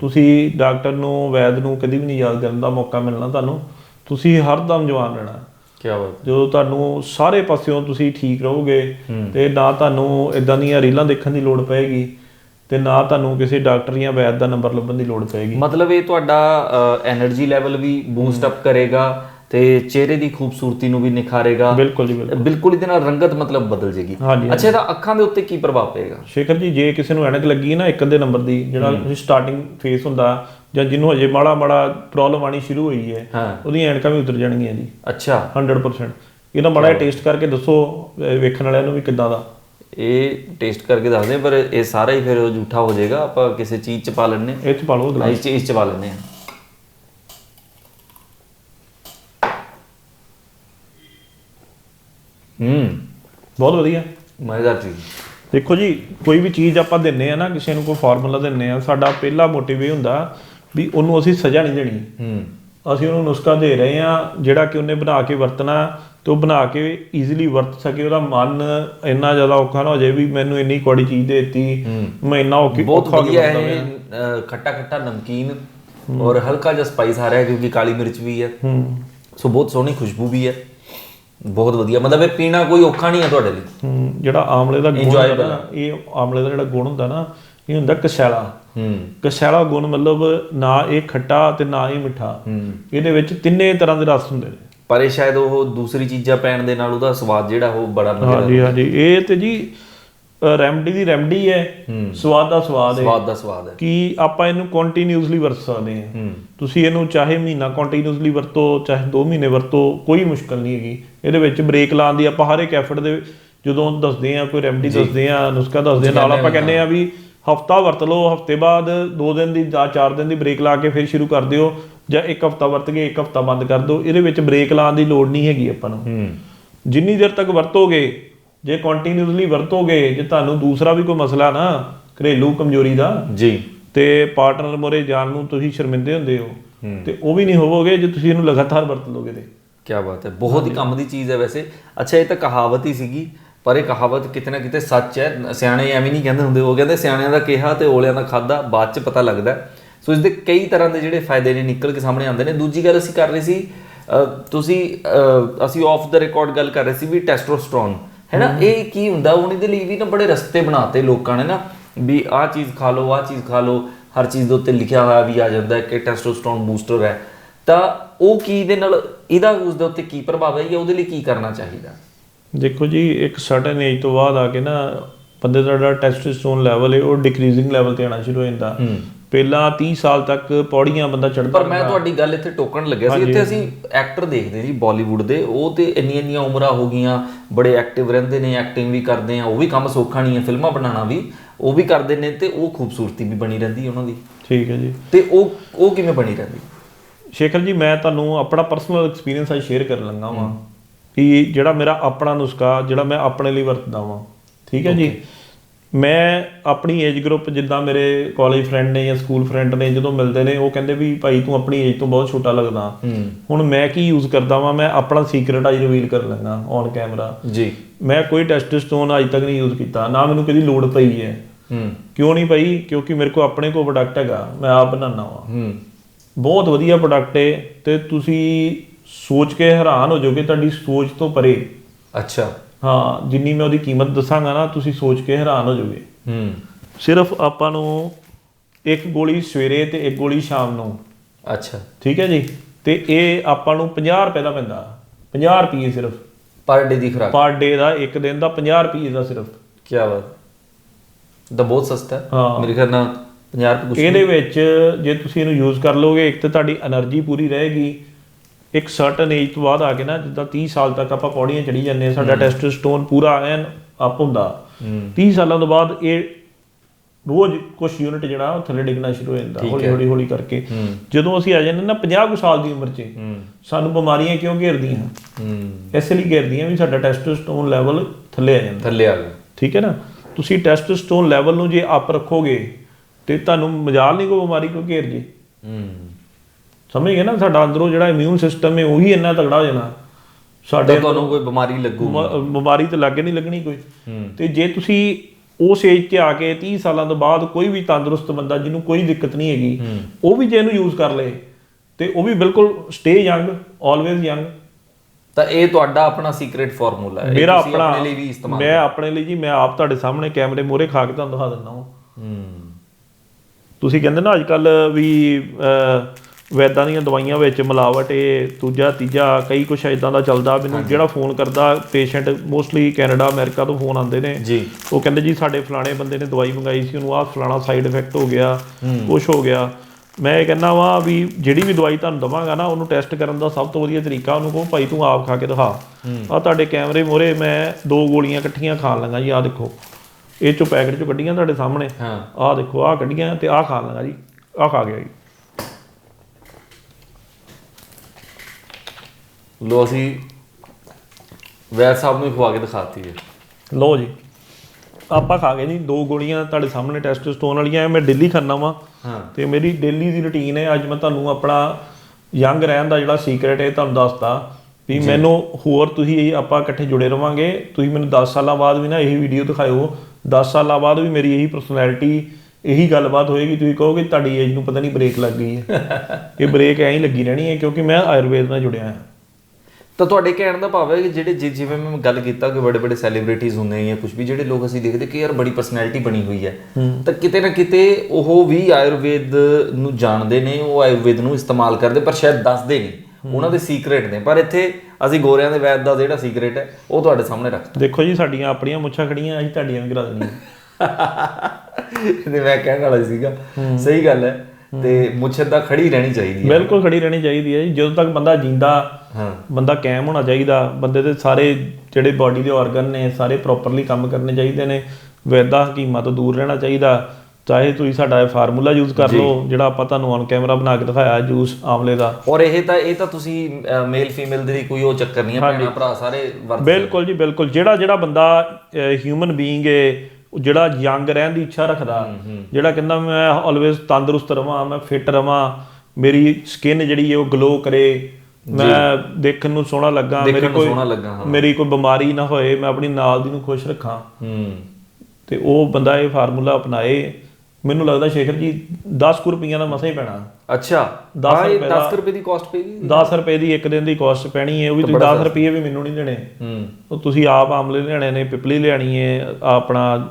ਤੁਸੀਂ ਡਾਕਟਰ ਨੂੰ ਵੈਦ ਨੂੰ ਕਦੀ ਵੀ ਨਹੀਂ ਯਾਦ ਕਰਨ ਦਾ ਮੌਕਾ ਮਿਲਣਾ ਤੁਹਾਨੂੰ। ਤੁਸੀਂ ਹਰਦਮ ਜਵਾਨ ਰਹਿਣਾ। ਕੀ ਬਾਤ। ਜਦੋਂ ਤੁਹਾਨੂੰ ਸਾਰੇ ਪਾਸਿਓਂ ਤੁਸੀਂ ਠੀਕ ਰਹੋਗੇ ਤੇ ਨਾ ਤੁਹਾਨੂੰ ਇਦਾਂ ਦੀਆਂ ਰੀਲਾਂ ਦੇਖਣ ਦੀ ਲੋੜ ਪਏਗੀ ਤੇ ਨਾ ਤੁਹਾਨੂੰ ਕਿਸੇ ਡਾਕਟਰ ਜਾਂ ਵੈਦ ਦਾ ਨੰਬਰ ਲੱਭਣ ਦੀ ਲੋੜ ਪਏਗੀ। ਮਤਲਬ ਇਹ ਤੁਹਾਡਾ એનર્ਜੀ ਲੈਵਲ ਵੀ ਬੂਸਟ ਅਪ ਕਰੇਗਾ। ਤੇ ਚਿਹਰੇ ਦੀ ਖੂਬਸੂਰਤੀ ਨੂੰ ਵੀ ਨਿਖਾਰੇਗਾ। ਬਿਲਕੁਲ ਜੀ ਬਿਲਕੁਲ। ਬਿਲਕੁਲ ਇਹਦੇ ਨਾਲ ਰੰਗਤ ਮਤਲਬ ਬਦਲ ਜੇਗੀ। ਹਾਂਜੀ, ਅੱਛਾ ਇਹਦਾ ਅੱਖਾਂ ਦੇ ਉੱਤੇ ਕੀ ਪ੍ਰਭਾਵ ਪਏਗਾ? ਸ਼ੇਖਰ ਜੀ ਜੇ ਕਿਸੇ ਨੂੰ ਐਨਕ ਲੱਗੀ ਨਾ ਇੱਕ ਅੱਧੇ ਨੰਬਰ ਦੀ ਜਿਹੜਾ ਸਟਾਰਟਿੰਗ ਫੇਸ ਹੁੰਦਾ ਜਾਂ ਜਿਹਨੂੰ ਹਜੇ ਮਾੜਾ ਮਾੜਾ ਪ੍ਰੋਬਲਮ ਆਣੀ ਸ਼ੁਰੂ ਹੋਈ ਹੈ ਉਹਦੀਆਂ ਐਨਕਾਂ ਵੀ ਉਤਰ ਜਾਣਗੀਆਂ ਜੀ। ਅੱਛਾ। 100% ਇਹਦਾ ਮਾੜਾ ਟੇਸਟ ਕਰਕੇ ਦੱਸੋ ਵੇਖਣ ਵਾਲਿਆਂ ਨੂੰ ਵੀ ਕਿੱਦਾਂ ਦਾ। ਇਹ ਟੇਸਟ ਕਰਕੇ ਦੱਸਦੇ ਪਰ ਇਹ ਸਾਰਾ ਹੀ ਫਿਰ ਝੂਠਾ ਹੋ ਜਾਏਗਾ ਆਪਾਂ ਕਿਸੇ ਚੀਜ਼ ਚ ਪਾ ਲੈਣੇ ਇਹ ਚ ਪਾ ਲਓ ਚੀਜ਼ ਚ ਪਾ ਲੈਣੇ ਆ ਹੂੰ। ਬਹੁਤ ਵਧੀਆ। ਮਜ਼ੇਦਾਰ ਚੀਜ਼। ਦੇਖੋ ਜੀ ਕੋਈ ਵੀ ਚੀਜ਼ ਆਪਾਂ ਦਿੰਨੇ ਆ ਨਾ ਕਿਸੇ ਨੂੰ ਕੋਈ ਫਾਰਮੂਲਾ ਦਿੰਨੇ ਆ ਸਾਡਾ ਪਹਿਲਾ ਮੋਟਿਵ ਇਹ ਹੁੰਦਾ ਵੀ ਉਹਨੂੰ ਅਸੀਂ ਸਜ਼ਾ ਨਹੀਂ ਦੇਣੀ। ਹੂੰ। ਅਸੀਂ ਉਹਨੂੰ ਨੁਸਖਾ ਦੇ ਰਹੇ ਆ ਜਿਹੜਾ ਕਿ ਉਹਨੇ ਬਣਾ ਕੇ ਵਰਤਣਾ ਤੇ ਉਹ ਬਣਾ ਕੇ ਈਜ਼ੀਲੀ ਵਰਤ ਸਕੇ। ਉਹਦਾ ਮਨ ਇੰਨਾ ਜ਼ਿਆਦਾ ਔਖਾ ਨਾ ਹੋ ਜਾਏ ਵੀ ਮੈਨੂੰ ਇੰਨੀ ਕੌੜੀ ਚੀਜ਼ ਦੇ ਦਿੱਤੀ ਮੈਂ ਇੰਨਾ ਔਖੀ ਬਹੁਤ ਵਧੀਆ ਹੈ ਖੱਟਾ ਖੱਟਾ ਨਮਕੀਨ ਔਰ ਹਲਕਾ ਜਿਹਾ ਸਪਾਈਸ ਆ ਰਿਹਾ ਕਿਉਂਕਿ ਕਾਲੀ ਮਿਰਚ ਵੀ ਹੈ। ਹੂੰ। ਸੋ ਬਹੁਤ ਸੋਹਣੀ ਖੁਸ਼ਬੂ ਵੀ ਹੈ। ਬਹੁਤ ਵਧੀਆ। ਮਤਲਬ ਇਹ ਪੀਣਾ ਕੋਈ ਔਖਾ ਨਹੀਂ ਹੈ ਤੁਹਾਡੇ ਲਈ। ਹੂੰ ਜਿਹੜਾ ਆਮਲੇ ਦਾ ਗੁਣ ਹੁੰਦਾ ਨਾ ਇਹ ਆਮਲੇ ਦਾ ਜਿਹੜਾ ਗੁਣ ਹੁੰਦਾ ਨਾ ਇਹ ਹੁੰਦਾ ਕਸੈਲਾ ਹੂੰ। ਕਸੈਲਾ ਗੁਣ ਮਤਲਬ ਨਾ ਇਹ ਖੱਟਾ ਤੇ ਨਾ ਇਹ ਮਿੱਠਾ। ਹੂੰ। ਇਹਦੇ ਵਿੱਚ ਤਿੰਨੇ ਤਰ੍ਹਾਂ ਦੇ ਰਸ ਹੁੰਦੇ ਨੇ। ਪਰ ਇਹ ਸ਼ਾਇਦ ਉਹ ਦੂਸਰੀ ਚੀਜ਼ਾਂ ਪੈਣ ਦੇ ਨਾਲ ਉਹਦਾ ਸਵਾਦ ਜਿਹੜਾ ਉਹ ਬੜਾ ਮਜ਼ੇਦਾਰ ਹਾਂਜੀ ਹਾਂਜੀ। ਇਹ ਤੇ ਜੀ ਰੈਮਡੀ ਦੀ ਰੈਮਡੀ ਹੈ ਸਵਾਦ ਦਾ ਸਵਾਦ ਹੈ। ਸਵਾਦ ਦਾ ਸਵਾਦ ਹੈ। ਕਿ ਆਪਾਂ ਇਹਨੂੰ ਕੰਟੀਨਿਊਸਲੀ ਵਰਤ ਸਕਦੇ ਹਾਂ? ਹੂੰ। ਤੁਸੀਂ ਇਹਨੂੰ ਚਾਹੇ ਮਹੀਨਾ ਕੰਟੀਨਿਊਸਲੀ ਵਰਤੋ ਚਾਹੇ 2 ਮਹੀਨੇ ਵਰਤੋ ਕੋਈ ਮੁਸ਼ਕਲ ਨਹੀਂ ਹੈਗੀ। ਇਹਦੇ ਵਿੱਚ ਬ੍ਰੇਕ ਲਾਉਣ ਦੀ ਆਪਾਂ ਹਰ ਇੱਕ ਐਫਰਟ ਦੇ ਜਦੋਂ ਦੱਸਦੇ ਆ ਕੋਈ ਰੈਮਡੀ ਦੱਸਦੇ ਆ ਨੁਸਖਾ ਦੱਸਦੇ ਆ ਨਾਲ ਆਪਾਂ ਕਹਿੰਦੇ ਆ ਵੀ ਹਫਤਾ ਵਰਤ ਲਓ ਹਫ਼ਤੇ ਬਾਅਦ 2 ਦਿਨ ਦੀ ਜਾਂ 4 ਦਿਨ ਦੀ ਬ੍ਰੇਕ ਲਾ ਕੇ ਫਿਰ ਸ਼ੁਰੂ ਕਰ ਦਿਓ ਜਾਂ ਇੱਕ ਹਫਤਾ ਵਰਤ ਕੇ ਇੱਕ ਹਫਤਾ ਬੰਦ ਕਰ ਦਿਓ। ਇਹਦੇ ਵਿੱਚ ਬ੍ਰੇਕ ਲਾਉਣ ਦੀ ਲੋੜ ਨਹੀਂ ਹੈਗੀ ਆਪਾਂ ਨੂੰ। ਹੂੰ। ਜਿੰਨੀ ਦੇਰ ਤੱਕ ਵਰਤੋਗੇ ਜੇ ਕੰਟੀਨਿਊਸਲੀ ਵਰਤੋਗੇ ਜੇ ਤੁਹਾਨੂੰ ਦੂਸਰਾ ਵੀ ਕੋਈ ਮਸਲਾ ਨਾ ਘਰੇਲੂ ਕਮਜ਼ੋਰੀ ਦਾ ਜੀ। ਤੇ ਪਾਰਟਨਰ ਮੋਰੇ ਜਾਣ ਨੂੰ ਤੁਸੀਂ ਸ਼ਰਮਿੰਦੇ ਹੁੰਦੇ ਹੋ ਤੇ ਉਹ ਵੀ ਨਹੀਂ ਹੋਵੋਗੇ ਜੇ ਤੁਸੀਂ ਇਹਨੂੰ ਲਗਾਤਾਰ ਵਰਤ ਲੋਗੇ ਤੇ। ਕੀ ਬਾਤ ਹੈ। ਬਹੁਤ ਹੀ ਕੰਮ ਦੀ ਚੀਜ਼ ਹੈ ਵੈਸੇ। ਅੱਛਾ ਇਹ ਤਾਂ ਕਹਾਵਤ ਹੀ ਸੀਗੀ ਪਰ ਇਹ ਕਹਾਵਤ ਕਿਤੇ ਨਾ ਕਿਤੇ ਸੱਚ ਹੈ। ਸਿਆਣੇ ਐਵੇਂ ਨਹੀਂ ਕਹਿੰਦੇ ਹੁੰਦੇ ਉਹ ਕਹਿੰਦੇ ਸਿਆਣਿਆਂ ਦਾ ਕਿਹਾ ਤੇ ਓਲਿਆਂ ਦਾ ਖਾਦਾ ਬਾਅਦ ਚ ਪਤਾ ਲੱਗਦਾ। ਸੋ ਇਸ ਦੇ ਕਈ ਤਰ੍ਹਾਂ ਦੇ ਜਿਹੜੇ ਫਾਇਦੇ ਨੇ ਨਿਕਲ ਕੇ ਸਾਹਮਣੇ ਆਉਂਦੇ ਨੇ। ਦੂਜੀ ਗੱਲ ਅਸੀਂ ਕਰ ਰਹੇ ਸੀ ਤੁਸੀਂ ਅਸੀਂ ਆਫ ਦਾ ਰਿਕਾਰਡ ਗੱਲ ਕਰ ਰਹੇ ਸੀ ਵੀ ਟੈਸਟੋਸਟਰੋਨ ਹੈ ਨਾ? ਇਹ ਕੀ ਹੁੰਦਾ? ਉਹਨੇ ਦੇ ਲਈ ਵੀ ਨਾ ਬੜੇ ਰਸਤੇ ਬਣਾਤੇ ਲੋਕਾਂ ਨੇ ਨਾ ਵੀ ਆਹ ਚੀਜ਼ ਖਾ ਲਓ ਆਹ ਚੀਜ਼ ਖਾ ਲਓ ਹਰ ਚੀਜ਼ ਦੇ ਉੱਤੇ ਲਿਖਿਆ ਹੋਇਆ ਵੀ ਆ ਜਾਂਦਾ ਕਿ ਟੈਸਟੋਸਟਰੋਨ ਬੂਸਟਰ ਹੈ। ਤਾਂ ਉਹ ਕੀ ਦੇ ਨਾਲ ਇਹਦਾ ਉਸ ਦੇ ਉੱਤੇ ਕੀ ਪ੍ਰਭਾਵ ਹੈ? ਜਾਂ ਉਹਦੇ ਲਈ ਕੀ ਕਰਨਾ ਚਾਹੀਦਾ? ਦੇਖੋ ਜੀ ਇੱਕ ਸਰਟਨ ਏਜ ਤੋਂ ਬਾਅਦ ਆ ਕੇ ਨਾ ਬੰਦੇ ਦਾ ਜਿਹੜਾ ਟੈਸਟੋਸਟੇਰੋਨ ਲੈਵਲ ਹੈ ਉਹ ਡਿਕਰੀਜ਼ਿੰਗ ਲੈਵਲ ਤੇ ਆਣਾ ਸ਼ੁਰੂ ਹੋ ਜਾਂਦਾ। ਪਹਿਲਾਂ 30 ਸਾਲ ਤੱਕ ਪੌੜੀਆਂ ਬੰਦਾ ਚੜਦਾ ਪਰ ਮੈਂ ਤੁਹਾਡੀ ਗੱਲ ਇੱਥੇ ਟੋਕਣ ਲੱਗਿਆ ਸੀ। ਇੱਥੇ ਅਸੀਂ ਐਕਟਰ ਦੇਖਦੇ ਜੀ ਬਾਲੀਵੁੱਡ ਦੇ ਉਹ ਤੇ ਇੰਨੀਆਂ ਇੰਨੀਆਂ ਉਮਰਾਂ ਹੋ ਗਈਆਂ ਬੜੇ ਐਕਟਿਵ ਰਹਿੰਦੇ ਨੇ ਐਕਟਿੰਗ ਵੀ ਕਰਦੇ ਆ ਉਹ ਵੀ ਕੰਮ ਸੌਖਾ ਨਹੀਂ ਹੈ ਫਿਲਮਾਂ ਬਣਾਉਣਾ ਵੀ ਉਹ ਵੀ ਕਰਦੇ ਨੇ ਤੇ ਉਹ ਖੂਬਸੂਰਤੀ ਵੀ ਬਣੀ ਰਹਿੰਦੀ ਉਹਨਾਂ ਦੀ। ਠੀਕ ਹੈ ਜੀ। ਤੇ ਉਹ ਉਹ ਕਿਵੇਂ ਬਣੀ ਰਹਿੰਦੀ? ਸ਼ੇਖਰ ਜੀ ਮੈਂ ਤੁਹਾਨੂੰ ਆਪਣਾ ਪਰਸਨਲ ਐਕਸਪੀਰੀਅੰਸ ਅੱਜ ਸ਼ੇਅਰ ਕਰਨ ਲੱਗਾ ਵਾਂ ਕਿ ਜਿਹੜਾ ਮੇਰਾ ਆਪਣਾ ਨੁਸਖਾ ਜਿਹੜਾ ਮੈਂ ਆਪਣੇ ਲਈ ਵਰਤਦਾ ਵਾਂ। ਠੀਕ ਹੈ ਜੀ? ਮੈਂ ਆਪਣੀ ਏਜ ਗਰੁੱਪ ਜਿੱਦਾਂ ਮੇਰੇ ਕਾਲਜ ਫਰੈਂਡ ਨੇ ਜਾਂ ਸਕੂਲ ਫਰੈਂਡ ਨੇ ਜਦੋਂ ਮਿਲਦੇ ਨੇ ਉਹ ਕਹਿੰਦੇ ਵੀ ਭਾਈ ਤੂੰ ਆਪਣੀ ਏਜ ਤੋਂ ਬਹੁਤ ਛੋਟਾ ਲੱਗਦਾ। ਹੁਣ ਮੈਂ ਕੀ ਯੂਜ਼ ਕਰਦਾ ਵਾਂ? ਮੈਂ ਆਪਣਾ ਸੀਕ੍ਰੇਟ ਅੱਜ ਰਿਵੀਲ ਕਰਨ ਲੱਗਾ ਔਨ ਕੈਮਰਾ ਜੀ। ਮੈਂ ਕੋਈ ਟੈਸਟੋਸਟੋਨ ਅੱਜ ਤੱਕ ਨਹੀਂ ਯੂਜ਼ ਕੀਤਾ। ਨਾ ਮੈਨੂੰ ਕਦੀ ਲੋੜ ਪਈ ਹੈ। ਹੂੰ। ਕਿਉਂ ਨਹੀਂ ਪਈ? ਕਿਉਂਕਿ ਮੇਰੇ ਕੋਲ ਆਪਣੇ ਕੋਲ ਪ੍ਰੋਡਕਟ ਹੈਗਾ। ਮੈਂ ਆਪ ਬਣਾਉਣਾ ਵਾਂ। ਹੂੰ। ਬਹੁਤ ਵਧੀਆ ਪ੍ਰੋਡਕਟ ਹੈ ਤੇ ਤੁਸੀਂ ਸੋਚ ਕੇ ਹੈਰਾਨ ਹੋ ਜਾਓਗੇ ਤੁਹਾਡੀ ਸੋਚ ਤੋਂ ਪਰੇ। ਅੱਛਾ। ਹਾਂ ਜਿੰਨੀ ਮੈਂ ਉਹਦੀ ਕੀਮਤ ਦੱਸਾਂਗਾ ਨਾ ਤੁਸੀਂ ਸੋਚ ਕੇ ਹੈਰਾਨ ਹੋ ਜਾਓਗੇ। ਹੂੰ। ਸਿਰਫ ਆਪਾਂ ਨੂੰ ਇੱਕ ਗੋਲੀ ਸਵੇਰੇ ਤੇ ਇੱਕ ਗੋਲੀ ਸ਼ਾਮ ਨੂੰ। ਅੱਛਾ। ਠੀਕ ਹੈ ਜੀ? ਤੇ ਇਹ ਆਪਾਂ ਨੂੰ 50 ਰੁਪਏ ਦਾ ਪੈਂਦਾ। 50 ਰੁਪਏ ਸਿਰਫ। ਪਰ ਡੇ ਦੀ ਖਰਾਕ। ਪਰ ਡੇ ਦਾ ਇੱਕ ਦਿਨ ਦਾ 50 ਰੁਪਏ ਦਾ ਸਿਰਫ। ਕੀ ਬਾਤ। ਦਾ ਬਹੁਤ ਸਸਤਾ ਹੈ। ਮੇਰੇ ਖਿਆਲ ਨਾਲ 50 ਰੁਪਏ ਇਹਦੇ ਵਿੱਚ ਜੇ ਤੁਸੀਂ ਇਹਨੂੰ ਯੂਜ਼ ਕਰ ਲੋਗੇ ਇੱਕ ਤਾਂ ਤੁਹਾਡੀ એનર્ਜੀ ਪੂਰੀ ਰਹੇਗੀ। ਇੱਕ ਸਰਟਨ ਏਜ ਤੋਂ ਬਾਅਦ ਆ ਕੇ ਨਾ ਜਿੱਦਾਂ 30 ਸਾਲ ਤੱਕ ਆਪਾਂ ਪੌੜੀਆਂ ਚੜੀ ਜਾਂਦੇ ਹਾਂ ਸਾਡਾ ਟੈਸਟੋਸਟੋਨ ਪੂਰਾ ਐਨ ਅਪ ਹੁੰਦਾ। 30 ਸਾਲਾਂ ਤੋਂ ਬਾਅਦ ਇਹ ਰੋਜ਼ ਕੁਝ ਯੂਨਿਟ ਜਿਹੜਾ ਉਹ ਥੱਲੇ ਡਿੱਗਣਾ ਸ਼ੁਰੂ ਹੋ ਜਾਂਦਾ ਹੌਲੀ ਹੌਲੀ ਹੌਲੀ ਕਰਕੇ। ਜਦੋਂ ਅਸੀਂ ਆ ਜਾਂਦੇ ਨਾ 50 ਕੁ ਸਾਲ ਦੀ ਉਮਰ 'ਚ ਸਾਨੂੰ ਬਿਮਾਰੀਆਂ ਕਿਉਂ ਘੇਰਦੀਆਂ? ਇਸ ਲਈ ਘੇਰਦੀਆਂ ਵੀ ਸਾਡਾ ਟੈਸਟੋਸਟੋਨ ਲੈਵਲ ਥੱਲੇ ਆ ਜਾਂਦਾ। ਥੱਲੇ ਆ ਗਿਆ। ਠੀਕ ਹੈ ਨਾ? ਤੁਸੀਂ ਟੈਸਟੋਸਟੋਨ ਲੈਵਲ ਨੂੰ ਜੇ ਅਪ ਰੱਖੋਗੇ ਤੇ ਤੁਹਾਨੂੰ ਮਜਾਲ ਨਹੀਂ ਕੋਈ ਬਿਮਾਰੀ ਕੋਈ ਘੇਰ ਜੇ ਹੂੰ ਸਮਝ ਗਏ ਨਾ? ਸਾਡਾ ਅੰਦਰੋਂ ਜਿਹੜਾ ਇਮਿਊਨ ਸਿਸਟਮ ਹੈ ਉਹੀ ਇੰਨਾ ਤਗੜਾ ਹੋ ਜਾਣਾ। ਸਾਡੇ ਤੁਹਾਨੂੰ ਕੋਈ ਬਿਮਾਰੀ ਲੱਗੂ ਬਿਮਾਰੀ ਤੇ ਲੱਗੇ ਨਹੀਂ ਲੱਗਣੀ ਕੋਈ। ਤੇ ਜੇ ਤੁਸੀਂ ਉਸ ਏਜ ਤੇ ਆ ਕੇ 30 ਸਾਲਾਂ ਤੋਂ ਬਾਅਦ ਕੋਈ ਵੀ ਤੰਦਰੁਸਤ ਬੰਦਾ ਜਿਹਨੂੰ ਕੋਈ ਦਿੱਕਤ ਨਹੀਂ ਹੈਗੀ ਉਹ ਵੀ ਜੇ ਇਹਨੂੰ ਯੂਜ਼ ਕਰ ਲੇ ਤੇ ਉਹ ਵੀ ਬਿਲਕੁਲ ਸਟੇ ਯੰਗ ਆਲਵੇਜ਼ ਯੰਗ ਤਾਂ ਇਹ ਤੁਹਾਡਾ ਆਪਣਾ ਸੀਕ੍ਰੀਟ ਫਾਰਮੂਲਾ ਹੈ। ਮੇਰਾ ਆਪਣਾ ਆਪਣੇ ਲਈ ਵੀ ਇਸਤੇਮਾਲ ਮੈਂ ਆਪਣੇ ਲਈ ਜੀ ਮੈਂ ਆਪ ਤੁਹਾਡੇ ਸਾਹਮਣੇ ਕੈਮਰੇ ਮੂਹਰੇ ਖਾ ਕੇ ਤੁਹਾਨੂੰ ਦਿਖਾ ਦਿੰਦਾ ਹਾਂ। ਹੂੰ। ਤੁਸੀਂ ਕਹਿੰਦੇ ਨਾ ਅੱਜ ਕੱਲ ਵੀ ਵੈਦਾਂ ਦੀਆਂ ਦਵਾਈਆਂ ਵਿੱਚ ਮਿਲਾਵਟ ਇਹ ਦੂਜਾ ਤੀਜਾ ਕਈ ਕੁਛ ਇਦਾਂ ਦਾ ਚੱਲਦਾ ਮੈਨੂੰ ਜਿਹੜਾ ਫੋਨ ਕਰਦਾ ਪੇਸ਼ੈਂਟ ਮੋਸਟਲੀ ਕੈਨੇਡਾ ਅਮਰੀਕਾ ਤੋਂ ਫੋਨ ਆਉਂਦੇ ਨੇ। ਜੀ। ਉਹ ਕਹਿੰਦੇ ਜੀ ਸਾਡੇ ਫਲਾਣੇ ਬੰਦੇ ਨੇ ਦਵਾਈ ਮੰਗਾਈ ਸੀ ਉਹਨੂੰ ਆਹ ਫਲਾਣਾ ਸਾਈਡ ਇਫੈਕਟ ਹੋ ਗਿਆ ਕੁਛ ਹੋ ਗਿਆ। ਮੈਂ ਇਹ ਕਹਿੰਦਾ ਵਾਂ ਵੀ ਜਿਹੜੀ ਵੀ ਦਵਾਈ ਤੁਹਾਨੂੰ ਦਵਾਂਗਾ ਨਾ ਉਹਨੂੰ ਟੈਸਟ ਕਰਨ ਦਾ ਸਭ ਤੋਂ ਵਧੀਆ ਤਰੀਕਾ ਉਹਨੂੰ ਕਹੋ ਭਾਈ ਤੂੰ ਆਪ ਖਾ ਕੇ ਦਿਖਾ। ਆ ਤੁਹਾਡੇ ਕੈਮਰੇ ਮੋਰੇ ਮੈਂ ਦੋ ਗੋਲੀਆਂ ਇਕੱਠੀਆਂ ਖਾਣ ਲੱਗਾ ਜੀ ਆਹ ਦੇਖੋ। ਇਹ ਚੋਂ ਪੈਕਟ ਚੋਂ ਕੱਢੀਆਂ ਤੁਹਾਡੇ ਸਾਹਮਣੇ। ਹਾਂ। ਆਹ ਦੇਖੋ ਆਹ ਕੱਢੀਆਂ ਤੇ ਆਹ ਖਾਣ ਲੱਗਾ ਜੀ ਆਹ ਖਾ ਗਿਆ ਜੀ। ਲੋ ਅਸੀਂ ਵੈਦ ਸਾਹਿਬ ਨੂੰ ਖਵਾ ਕੇ ਦਿਖਾਤੀ ਹੈ। ਲਓ ਜੀ ਆਪਾਂ ਖਾ ਗਏ ਜੀ ਦੋ ਗੋਲੀਆਂ ਤੁਹਾਡੇ ਸਾਹਮਣੇ ਟੈਸਟੋਸਟੋਨ ਵਾਲੀਆਂ ਇਹ ਮੈਂ ਡੇਲੀ ਖਾਂਦਾ ਵਾਂ। ਹਾਂ। ਤੇ ਮੇਰੀ ਡੇਲੀ ਦੀ ਰੁਟੀਨ ਹੈ ਅੱਜ ਮੈਂ ਤੁਹਾਨੂੰ ਆਪਣਾ ਯੰਗ ਰਹਿਣ ਦਾ ਜਿਹੜਾ ਸੀਕ੍ਰੇਟ ਹੈ ਤੁਹਾਨੂੰ ਦੱਸਦਾ ਵੀ ਮੈਨੂੰ ਹੋਰ ਤੁਸੀਂ ਇਹ ਆਪਾਂ ਇਕੱਠੇ ਜੁੜੇ ਰਵਾਂਗੇ। ਤੁਸੀਂ ਮੈਨੂੰ 10 ਸਾਲਾਂ ਬਾਅਦ ਵੀ ਨਾ ਇਹੀ ਵੀਡੀਓ ਦਿਖਾਇਓ। 10 ਸਾਲਾਂ ਬਾਅਦ ਵੀ ਮੇਰੀ ਇਹੀ ਪਰਸਨੈਲਿਟੀ ਇਹੀ ਗੱਲਬਾਤ ਹੋਏਗੀ। ਤੁਸੀਂ ਕਹੋਗੇ ਤੁਹਾਡੀ ਏਜ ਨੂੰ ਪਤਾ ਨਹੀਂ ਬ੍ਰੇਕ ਲੱਗ ਗਈ ਹੈ। ਇਹ ਬ੍ਰੇਕ ਐਂ ਹੀ ਲੱਗੀ ਰਹਿਣੀ ਹੈ ਕਿਉਂਕਿ ਮੈਂ ਆਯੁਰਵੇਦ ਨਾਲ ਜੁੜਿਆ ਹਾਂ। ਤਾਂ ਤੁਹਾਡੇ ਕਹਿਣ ਦਾ ਭਾਵ ਹੈ ਕਿ ਜਿਹੜੇ ਜਿ- ਜਿਵੇਂ ਮੈਂ ਗੱਲ ਕੀਤਾ ਕਿ ਬੜੇ ਬੜੇ ਸੈਲੀਬ੍ਰਿਟੀਜ਼ ਹੁੰਦੇ ਆ ਜਾਂ ਕੁਝ ਵੀ ਜਿਹੜੇ ਲੋਕ ਅਸੀਂ ਦੇਖਦੇ ਕਿ ਯਾਰ ਬੜੀ ਪਰਸਨੈਲਿਟੀ ਬਣੀ ਹੋਈ ਹੈ। ਤਾਂ ਕਿਤੇ ਨਾ ਕਿਤੇ ਉਹ ਵੀ ਆਯੁਰਵੇਦ ਨੂੰ ਜਾਣਦੇ ਨੇ ਉਹ ਆਯੁਰਵੇਦ ਨੂੰ ਇਸਤੇਮਾਲ ਕਰਦੇ ਪਰ ਸ਼ਾਇਦ ਦੱਸਦੇ ਨਹੀਂ। ਉਹਨਾਂ ਦੇ ਸੀਕ੍ਰੇਟ ਨੇ। ਪਰ ਇੱਥੇ ਅਸੀਂ ਗੋਰਿਆਂ ਦੇ ਵੈਦ ਦਾ ਜਿਹੜਾ ਸੀਕ੍ਰੇਟ ਹੈ ਉਹ ਤੁਹਾਡੇ ਸਾਹਮਣੇ ਰੱਖਤਾ ਦੇਖੋ ਜੀ ਸਾਡੀਆਂ ਆਪਣੀਆਂ ਮੁੱਛਾਂ ਖੜੀਆਂ ਅਸੀਂ ਤੁਹਾਡੀਆਂ ਵੀ ਕਰਾ ਦੇਣੀਆਂ। ਤੇ ਮੈਂ ਕਹਿਣ ਵਾਲਾ ਸੀਗਾ। ਸਹੀ ਗੱਲ ਹੈ। ਤੇ ਮੁੱਛ ਤਾਂ ਖੜੀ ਰਹਿਣੀ ਚਾਹੀਦੀ ਹੈ ਬਿਲਕੁਲ ਖੜੀ ਰਹਿਣੀ ਚਾਹੀਦੀ ਹੈ ਜੀ। ਜਦੋਂ ਤੱਕ ਬੰਦਾ ਜਿੰਦਾ ਹਾਂ। ਬੰਦਾ ਕਾਇਮ ਹੋਣਾ ਚਾਹੀਦਾ ਬੰਦੇ ਦੇ ਸਾਰੇ ਜਿਹੜੇ ਬਾਡੀ ਦੇ ਆਰਗਨ ਨੇ ਸਾਰੇ ਪ੍ਰੋਪਰਲੀ ਕੰਮ ਕਰਨੇ ਚਾਹੀਦੇ ਨੇ ਵੈਦਾ ਹਕੀਮਾਂ ਤੋਂ ਦੂਰ ਰਹਿਣਾ ਚਾਹੀਦਾ। ਚਾਹੇ ਤੁਸੀਂ ਸਾਡਾ ਇਹ ਫਾਰਮੂਲਾ ਯੂਜ਼ ਕਰ ਲਓ ਜਿਹੜਾ ਆਪਾਂ ਤੁਹਾਨੂੰ ਔਨ ਕੈਮਰਾ ਬਣਾ ਕੇ ਦਿਖਾਇਆ ਜੂਸ ਆਮਲੇ ਦਾ। ਔਰ ਇਹ ਤਾਂ ਇਹ ਤਾਂ ਤੁਸੀਂ ਮੇਲ ਫੀਮੇਲ ਦੀ ਕੋਈ ਉਹ ਚੱਕਰ ਨਹੀਂ ਹੈ ਭੈਣਾਂ ਭਰਾ ਸਾਰੇ ਵਰਤ ਬਿਲਕੁਲ ਜੀ ਬਿਲਕੁਲ। ਜਿਹੜਾ ਜਿਹੜਾ ਬੰਦਾ ਹਿਊਮਨ ਬੀਇੰਗ ਹੈ ਜਿਹੜਾ ਯੰਗ ਰਹਿਣ ਦੀ ਇੱਛਾ ਰੱਖਦਾ ਜਿਹੜਾ ਕਹਿੰਦਾ ਮੈਂ ਆਲਵੇਜ਼ ਤੰਦਰੁਸਤ ਰਵਾਂ ਮੈਂ ਫਿਟ ਰਵਾਂ ਮੇਰੀ ਸਕਿਨ ਜਿਹੜੀ ਹੈ ਉਹ ਗਲੋ ਕਰੇ ਮੈਂ ਦੇਖਣ ਨੂੰ ਸੋਹਣਾ ਲੱਗਾ ਮੇਰੀ ਕੋਈ ਮੇਰੀ ਕੋਈ ਬਿਮਾਰੀ ਨਾ ਹੋਏ ਮੈਂ ਆਪਣੀ ਨਾਲ ਦੀ ਨੂੰ ਖੁਸ਼ ਰੱਖਾਂ। ਹੂੰ। ਤੇ ਉਹ ਬੰਦਾ ਇਹ ਫਾਰਮੂਲਾ ਅਪਣਾਏ ਮੈਨੂੰ ਲੱਗਦਾ ਸ਼ੇਖਰ ਜੀ 10 ਕੁ ਰੁਪਈਆ ਦਾ ਮਸਾ ਹੀ ਪੈਣਾ। ਅੱਛਾ। ਦਸ ਹਾਂ, ਇਹ ਰੁਪਏ ਦਾ- 10 ਰੁਪਏ ਦੀ ਕਾਸਟ ਪਏਗੀ 10 ਰੁਪਏ ਦੀ ਇੱਕ ਦਿਨ ਦੀ ਕਾਸਟ ਪੈਣੀ ਹੈ ਉਹ ਵੀ ਤੁਸੀਂ 10 ਰੁਪਏ ਵੀ ਮੈਨੂੰ ਨਹੀਂ ਦੇਣੇ। ਹੂੰ। ਉਹ ਤੁਸੀਂ ਆਪ ਆਮਲੇ ਲੈਣੇ ਨੇ ਪਿਪਲੀ ਲੈਣੀ ਹੈ ਆਪਣਾ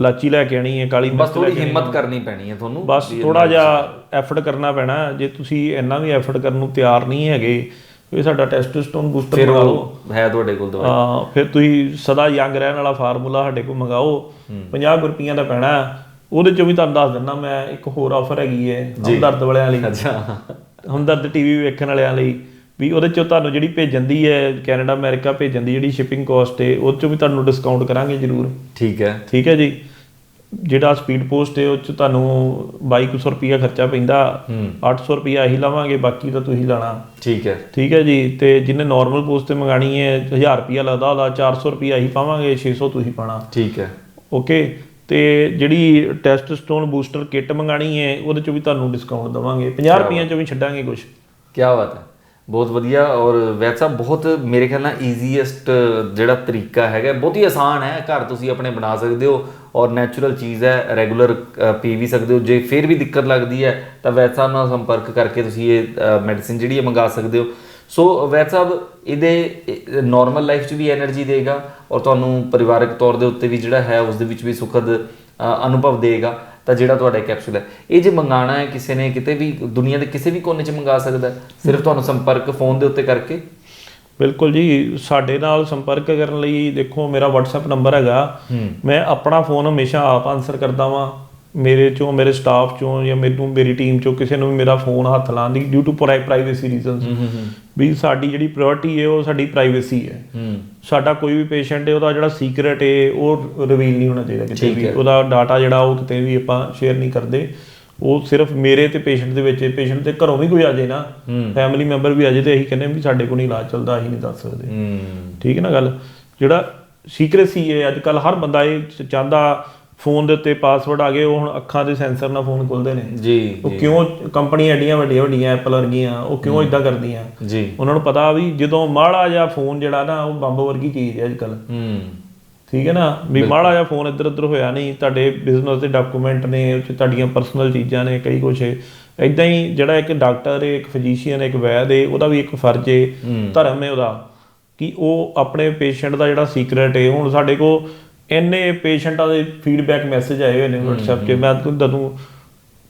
ਲਾਚੀ ਲੈ ਕੇ ਆਣੀ ਹੈ ਕਾਲੀ ਬਸ ਮਿਰਚ ਲੈ ਥੋੜੀ ਕੇ ਹਿੰਮਤ ਕਰਨੀ ਪੈਣੀ ਹੈ ਤੁਹਾਨੂੰ ਬਸ ਥੋੜਾ ਜਿਹਾ ਐਫਰਟ ਕਰਨਾ ਪੈਣਾ। ਜੇ ਤੁਸੀਂ ਇੰਨਾ ਵੀ ਐਫਰਟ ਕਰਨ ਨੂੰ ਤਿਆਰ ਨਹੀਂ ਹੈਗੇ ਇਹ ਸਾਡਾ ਟੈਸਟੋਸਟੋਨ ਬੂਸਟਰ ਫਿਰ ਮੰਗਾ ਲਓ। ਉਹ ਹੈ ਤੁਹਾਡੇ ਕੋਲ ਦਵਾਈ। ਹਾਂ ਫਿਰ ਤੁਸੀਂ ਸਦਾ ਯੰਗ ਰਹਿਣ ਵਾਲਾ ਫਾਰਮੂਲਾ ਸਾਡੇ ਕੋਲ ਮੰਗਾਓ। 50 ਰੁਪਈਆ ਦਾ ਪੈਣਾ। ਹੈ। ਉਹਦੇ ਚੋਂ ਵੀ ਤੁਹਾਨੂੰ ਦੱਸ ਦਿੰਦਾ ਮੈਂ ਇੱਕ ਹੋਰ ਆਫਰ ਹੈਗੀ ਹੈ ਹਮਦਰਦ ਵਾਲਿਆਂ ਲਈ। ਅੱਛਾ। ਹਮਦਰਦ ਟੀਵੀ ਵੇਖਣ ਵਾਲਿਆਂ ਲਈ ਵੀ ਉਹਦੇ ਚੋਂ ਤੁਹਾਨੂੰ ਜਿਹੜੀ ਭੇਜਣ ਦੀ ਹੈ ਕੈਨੇਡਾ ਅਮਰੀਕਾ ਭੇਜਣ ਦੀ ਜਿਹੜੀ ਸ਼ਿਪਿੰਗ ਕਾਸਟ ਹੈ ਉਹ ਚੋਂ ਵੀ ਤੁਹਾਨੂੰ ਡਿਸਕਾਊਂਟ ਕਰਾਂਗੇ ਜ਼ਰੂਰ। ਠੀਕ ਹੈ। ਠੀਕ ਹੈ ਜੀ। ਜਿਹੜਾ ਸਪੀਡ ਪੋਸਟ ਹੈ ਉਹ ਚ ਤੁਹਾਨੂੰ 2200 ਰੁਪਿਆ ਖਰਚਾ ਪੈਂਦਾ। 800 ਰੁਪਿਆ ਅਸੀਂ ਲਵਾਂਗੇ ਬਾਕੀ ਤਾਂ ਤੁਸੀਂ ਲਾਣਾ। ਠੀਕ ਹੈ। ਠੀਕ ਹੈ ਜੀ? ਤੇ ਜਿਹਨੇ ਨਾਰਮਲ ਪੋਸਟ ਤੇ ਮੰਗਾਣੀ ਹੈ 1000 ਰੁਪਿਆ ਲੱਗਦਾ ਉਹਦਾ 400 ਰੁਪਿਆ ਅਸੀਂ ਪਾਵਾਂਗੇ 600 ਤੁਸੀਂ ਪਾਣਾ ਠੀਕ ਹੈ। ਓਕੇ ਤੇ ਜਿਹੜੀ ਟੈਸਟੋਸਟੋਨ ਬੂਸਟਰ ਕਿੱਟ ਮੰਗਾਣੀ ਹੈ ਉਹਦੇ ਚ ਵੀ ਤੁਹਾਨੂੰ ਡਿਸਕਾਊਂਟ ਦਵਾਂਗੇ। 50 ਰੁਪਈਆਂ ਚ ਵੀ ਛੱਡਾਂਗੇ ਕੁਝ ਕੀ ਬਾਤ ਹੈ। ਬਹੁਤ ਵਧੀਆ ਔਰ ਵੈਸਾ ਬਹੁਤ ਮੇਰੇ ਖਿਆਲ ਨਾਲ ਈਜ਼ੀਐਸਟ ਜਿਹੜਾ ਤਰੀਕਾ ਹੈਗਾ, ਬਹੁਤ ਹੀ ਆਸਾਨ ਹੈ, ਘਰ ਤੁਸੀਂ ਆਪਣੇ ਬਣਾ ਸਕਦੇ ਹੋ ਔਰ ਨੈਚੁਰਲ ਚੀਜ਼ ਹੈ ਰੈਗੂਲਰ ਪੀ ਵੀ ਸਕਦੇ ਹੋ, ਜੇ ਫਿਰ ਵੀ ਦਿੱਕਤ ਲੱਗਦੀ ਹੈ, ਤਾਂ ਵੈਸਾ ਨਾਲ ਸੰਪਰਕ ਕਰਕੇ ਤੁਸੀਂ ਇਹ ਮੈਡੀਸਿਨ ਜਿਹੜੀ ਹੈ ਮੰਗਾ ਸਕਦੇ ਹੋ। ਸੋ ਵੈਸਾ ਇਹਦੇ ਨਾਰਮਲ ਲਾਈਫ 'ਚ ਵੀ એનર્ਜੀ ਦੇਗਾ ਔਰ ਤੁਹਾਨੂੰ ਪਰਿਵਾਰਕ ਤੌਰ ਦੇ ਉੱਤੇ ਵੀ ਜਿਹੜਾ ਹੈ, ਉਸ ਦੇ ਵਿੱਚ ਵੀ ਸੁਖਦ ਅਨੁਭਵ ਦੇਗਾ। ਤਾਂ ਜਿਹੜਾ ਤੁਹਾਡਾ ਕੈਪਸੂਲ ਹੈ। ਇਹ ਜੇ ਮੰਗਾਣਾ ਹੈ ਕਿਸੇ ਨੇ ਕਿਤੇ ਵੀ ਦੁਨੀਆ ਦੇ ਕਿਸੇ ਵੀ ਕੋਨੇ 'ਚ ਮੰਗਾ ਸਕਦਾ ਸਿਰਫ ਤੁਹਾਨੂੰ ਸੰਪਰਕ ਫੋਨ ਦੇ ਉੱਤੇ ਕਰਕੇ। ਬਿਲਕੁਲ ਜੀ ਸਾਡੇ ਨਾਲ ਸੰਪਰਕ ਕਰਨ ਲਈ ਦੇਖੋ ਮੇਰਾ WhatsApp ਨੰਬਰ ਹੈਗਾ। ਮੈਂ ਆਪਣਾ ਫੋਨ ਹਮੇਸ਼ਾ ਆਪ ਆਨਸਰ ਕਰਦਾ ਵਾਂ। ਮੇਰੇ ਚੋਂ ਮੇਰੇ ਸਟਾਫ ਚੋਂ ਜਾਂ ਮੈਨੂੰ ਮੇਰੀ ਟੀਮ ਚੋਂ ਕਿਸੇ ਨੂੰ ਵੀ ਮੇਰਾ ਫੋਨ ਹੱਥ ਲਾਉਣ ਦੀ ਡਿਊ ਟੂ ਪ੍ਰਾਈਵੇਸੀ ਰੀਜ਼ਨਸ ਵੀ ਸਾਡੀ ਜਿਹੜੀ ਪ੍ਰਾਇੋਰਟੀ ਹੈ ਉਹ ਸਾਡੀ ਪ੍ਰਾਈਵੇਸੀ ਹੈ। ਸਾਡਾ ਕੋਈ ਵੀ ਪੇਸ਼ੈਂਟ ਹੈ ਉਹਦਾ ਜਿਹੜਾ ਸੀਕ੍ਰੇਟ ਹੈ ਉਹ ਰਿਵੀਲ ਨਹੀਂ ਹੋਣਾ ਚਾਹੀਦਾ ਕਿਤੇ ਵੀ। ਉਹਦਾ ਡਾਟਾ ਜਿਹੜਾ ਉਹ ਕਿਤੇ ਵੀ ਆਪਾਂ ਸ਼ੇਅਰ ਨਹੀਂ ਕਰਦੇ। ਉਹ ਸਿਰਫ ਮੇਰੇ ਤੇ ਪੇਸ਼ੈਂਟ ਦੇ ਵਿੱਚ ਪੇਸ਼ੈਂਟ ਦੇ ਘਰੋਂ ਵੀ ਕੋਈ ਆ ਜਾਏ ਨਾ ਫੈਮਿਲੀ ਮੈਂਬਰ ਵੀ ਆ ਜਾਏ ਤੇ ਅਸੀਂ ਕਹਿੰਦੇ ਵੀ ਸਾਡੇ ਕੋਲ ਨਹੀਂ ਇਲਾਜ ਚੱਲਦਾ ਅਸੀਂ ਨਹੀਂ ਦੱਸ ਸਕਦੇ। ਠੀਕ ਹੈ ਨਾ ਗੱਲ? ਜਿਹੜਾ ਸੀਕ੍ਰੇਸੀ ਹੈ ਅੱਜ ਕੱਲ ਹਰ ਬੰਦਾ ਇਹ ਚਾਹੁੰਦਾ ਫੋਨ ਦੇ ਉੱਤੇ ਪਾਸਵਰਡ ਆ ਗਏ ਉਹ ਹੁਣ ਅੱਖਾਂ ਦੇ ਸੈਂਸਰ ਨਾਲ ਫੋਨ ਖੁੱਲਦੇ ਨੇ। ਜੀ ਉਹ ਕਿਉਂ ਕੰਪਨੀਆਂ ਐਡੀਆਂ ਵੱਡੀਆਂ ਵੱਡੀਆਂ ਐਪਲ ਵਰਗੀਆਂ ਉਹ ਕਿਉਂ ਇਦਾਂ ਕਰਦੀਆਂ? ਜੀ। ਉਹਨਾਂ ਨੂੰ ਪਤਾ ਵੀ ਜਦੋਂ ਮਾੜਾ ਜਿਹਾ ਫੋਨ ਜਿਹੜਾ ਨਾ ਉਹ ਬੰਬ ਵਰਗੀ ਚੀਜ਼ ਹੈ ਅੱਜ ਕੱਲ ਹੂੰ। ਠੀਕ ਹੈ ਨਾ? ਵੀ ਮਾੜਾ ਜਿਹਾ ਫੋਨ ਇੱਧਰ ਉੱਧਰ ਹੋਇਆ ਨਹੀਂ ਤੁਹਾਡੇ ਬਿਜ਼ਨਸ ਦੇ ਡਾਕੂਮੈਂਟ ਨੇ ਉਹ 'ਚ ਤੁਹਾਡੀਆਂ ਪਰਸਨਲ ਚੀਜ਼ਾਂ ਨੇ ਕਈ ਕੁਛ ਇਦਾਂ ਹੀ ਜਿਹੜਾ ਇੱਕ ਡਾਕਟਰ ਹੈ ਇੱਕ ਫਿਜ਼ੀਸ਼ੀਅਨ ਇੱਕ ਵੈਦ ਹੈ ਉਹਦਾ ਵੀ ਇੱਕ ਫਰਜ਼ ਹੈ ਧਰਮ ਹੈ ਉਹਦਾ ਕਿ ਉਹ ਆਪਣੇ ਪੇਸ਼ੈਂਟ ਦਾ ਜਿਹੜਾ ਸੀਕ੍ਰੇਟ ਹੈ ਹੁਣ ਸਾਡੇ ਕੋਲ ਇੰਨੇ ਪੇਸ਼ੈਂਟਾਂ ਦੇ ਫੀਡਬੈਕ ਮੈਸੇਜ ਆਏ ਹੋਏ ਨੇ WhatsApp 'ਤੇ ਮੈਂ ਤੁਹਾਨੂੰ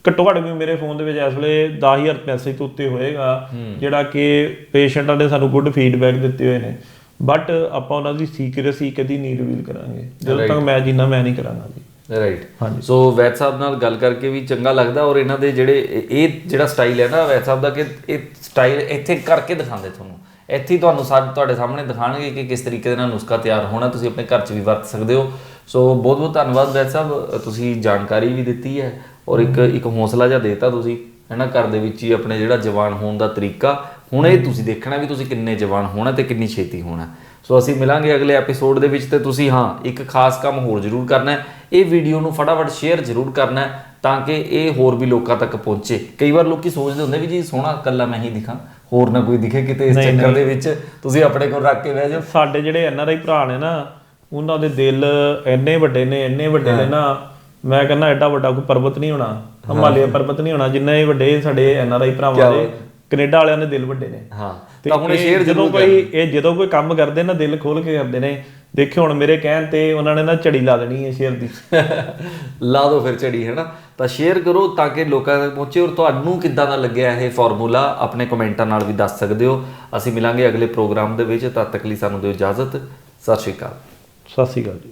ਘੱਟੋ ਘੱਟ ਵੀ ਮੇਰੇ ਫੋਨ ਦੇ ਵਿੱਚ ਇਸ ਵੇਲੇ 10000 ਮੈਸੇਜ ਤੋਂ ਉੱਤੇ ਹੋਏਗਾ ਜਿਹੜਾ ਕਿ ਪੇਸ਼ੈਂਟਾਂ ਨੇ ਸਾਨੂੰ ਗੁੱਡ ਫੀਡਬੈਕ ਦਿੱਤੇ ਹੋਏ ਨੇ। ਬਟ ਆਪਾਂ ਉਹਨਾਂ ਦੀ ਸੀਕ੍ਰੇਸੀ ਕਦੀ ਨਹੀਂ ਰਿਵੀਲ ਕਰਾਂਗੇ। ਜਦੋਂ ਤੱਕ ਮੈਂ ਜਿੰਨਾ ਮੈਂ ਨਹੀਂ ਕਰਾਂਗਾ ਜੀ। ਰਾਈਟ ਹਾਂਜੀ। ਸੋ ਵੈਦ ਸਾਹਿਬ ਨਾਲ ਗੱਲ ਕਰਕੇ ਵੀ ਚੰਗਾ ਲੱਗਦਾ ਔਰ ਇਹਨਾਂ ਦੇ ਜਿਹੜੇ ਇਹ- ਇਹ ਜਿਹੜਾ ਸਟਾਈਲ ਹੈ ਨਾ ਵੈਦ ਸਾਹਿਬ ਦਾ ਕਿ ਇਹ ਸਟਾਈਲ ਇੱਥੇ ਕਰਕੇ ਦਿਖਾਉਂਦੇ ਤੁਹਾਨੂੰ। ਇੱਥੇ ਹੀ ਤੁਹਾਨੂੰ ਸਾ ਤੁਹਾਡੇ ਸਾਹਮਣੇ ਦਿਖਾਣਗੇ ਕਿ ਕਿਸ ਤਰੀਕੇ ਦੇ ਨਾਲ ਨੁਸਖਾ ਤਿਆਰ ਹੋਣਾ, ਤੁਸੀਂ ਆਪਣੇ ਘਰ 'ਚ ਵੀ ਵਰਤ ਸਕਦੇ ਹੋ। ਸੋ ਬਹੁਤ ਬਹੁਤ ਧੰਨਵਾਦ ਵੈਦ ਸਾਹਿਬ, ਤੁਸੀਂ ਜਾਣਕਾਰੀ ਵੀ ਦਿੱਤੀ ਹੈ ਔਰ ਇੱਕ ਇੱਕ ਹੌਸਲਾ ਜਿਹਾ ਦੇਤਾ ਤੁਸੀਂ ਹੈਨਾ ਘਰ ਦੇ ਵਿੱਚ ਹੀ ਆਪਣੇ ਜਿਹੜਾ ਜਵਾਨ ਹੋਣ ਦਾ ਤਰੀਕਾ, ਹੁਣ ਇਹ ਤੁਸੀਂ ਦੇਖਣਾ ਵੀ ਤੁਸੀਂ ਕਿੰਨੇ ਜਵਾਨ ਹੋਣਾ ਤੇ ਕਿੰਨੀ ਛੇਤੀ ਹੋਣਾ। ਸੋ ਅਸੀਂ ਮਿਲਾਂਗੇ ਅਗਲੇ ਐਪੀਸੋਡ ਦੇ ਵਿੱਚ ਤੇ ਤੁਸੀਂ ਹਾਂ ਇੱਕ ਖਾਸ ਕੰਮ ਹੋਰ ਜ਼ਰੂਰ ਕਰਨਾ ਹੈ। ਇਹ ਵੀਡੀਓ ਨੂੰ ਫਟਾਫਟ ਸ਼ੇਅਰ ਜ਼ਰੂਰ ਕਰਨਾ ਹੈ ਤਾਂ ਕਿ ਇਹ ਹੋਰ ਵੀ ਲੋਕਾਂ ਤੱਕ ਪਹੁੰਚੇ। ਕਈ ਵਾਰ ਲੋਕੀ ਸੋਚਦੇ ਹੁੰਦੇ ਵੀ ਜੀ ਸੋਹਣਾ ਇਕੱਲਾ ਮੈਂ ਹੀ ਦਿਖਾਂ ਹੋਰ ਨਾ ਕੋਈ ਦਿਖੇ ਕਿਤੇ ਇਸ ਚੱਕਰ ਦੇ ਵਿੱਚ। ਤੁਸੀਂ ਆਪਣੇ ਕੋਲ ਰੱਖ ਕੇ ਬਹਿ ਜਾਓ। ਸਾਡੇ ਜਿਹੜੇ ਐਨਆਰਆਈ ਭਰਾ ਨੇ ਨਾ ਉਹਨਾਂ ਦੇ ਦਿਲ ਇੰਨੇ ਵੱਡੇ ਨੇ ਇੰਨੇ ਵੱਡੇ ਨੇ ਨਾ ਮੈਂ ਕਹਿੰਦਾ ਐਡਾ ਵੱਡਾ ਕੋਈ ਪਰਬਤ ਨਹੀਂ ਹੋਣਾ। ਹਿਮਾਲਿਆ ਪਰਬਤ ਨਹੀਂ ਹੋਣਾ ਜਿੰਨਾ ਵੱਡੇ ਸਾਡੇ ਐਨਆਰਆਈ ਭਰਾਵਾਂ ਦੇ ਕੈਨੇਡਾ ਵਾਲਿਆਂ ਦੇ ਦਿਲ ਵੱਡੇ ਨੇ। ਹਾਂ ਤੇ ਹੁਣ ਇਹ ਸ਼ੇਅਰ ਜਦੋਂ ਕੋਈ ਇਹ ਜਦੋਂ ਕੋਈ ਕੰਮ ਕਰਦੇ ਨਾ ਦਿਲ ਖੋਲ ਕੇ ਕਰਦੇ ਨੇ ਦੇਖਿਓ ਹੁਣ ਮੇਰੇ ਕਹਿਣ ਤੇ ਉਹਨਾਂ ਨੇ ਨਾ ਝੜੀ ਲਾ ਦੇਣੀ ਹੈ ਸ਼ੇਅਰ ਦੀ। ਲਾ ਦਿਓ ਫਿਰ ਝੜੀ ਹੈ ਨਾ? ਤਾਂ ਸ਼ੇਅਰ ਕਰੋ ਤਾਂ ਕਿ ਲੋਕਾਂ ਤੱਕ ਪਹੁੰਚੇ ਔਰ ਤੁਹਾਨੂੰ ਕਿੱਦਾਂ ਦਾ ਲੱਗਿਆ ਇਹ ਫਾਰਮੂਲਾ ਆਪਣੇ ਕਮੈਂਟਾਂ ਨਾਲ ਵੀ ਦੱਸ ਸਕਦੇ ਹੋ। ਅਸੀਂ ਮਿਲਾਂਗੇ ਅਗਲੇ ਪ੍ਰੋਗਰਾਮ ਦੇ ਵਿੱਚ ਤਦ ਤੱਕ ਲਈ ਸਾਨੂੰ ਦਿਓ ਇਜਾਜ਼ਤ। ਸਤਿ ਸ਼੍ਰੀ ਅਕਾਲ। ਸਤਿ ਸ਼੍ਰੀ ਅਕਾਲ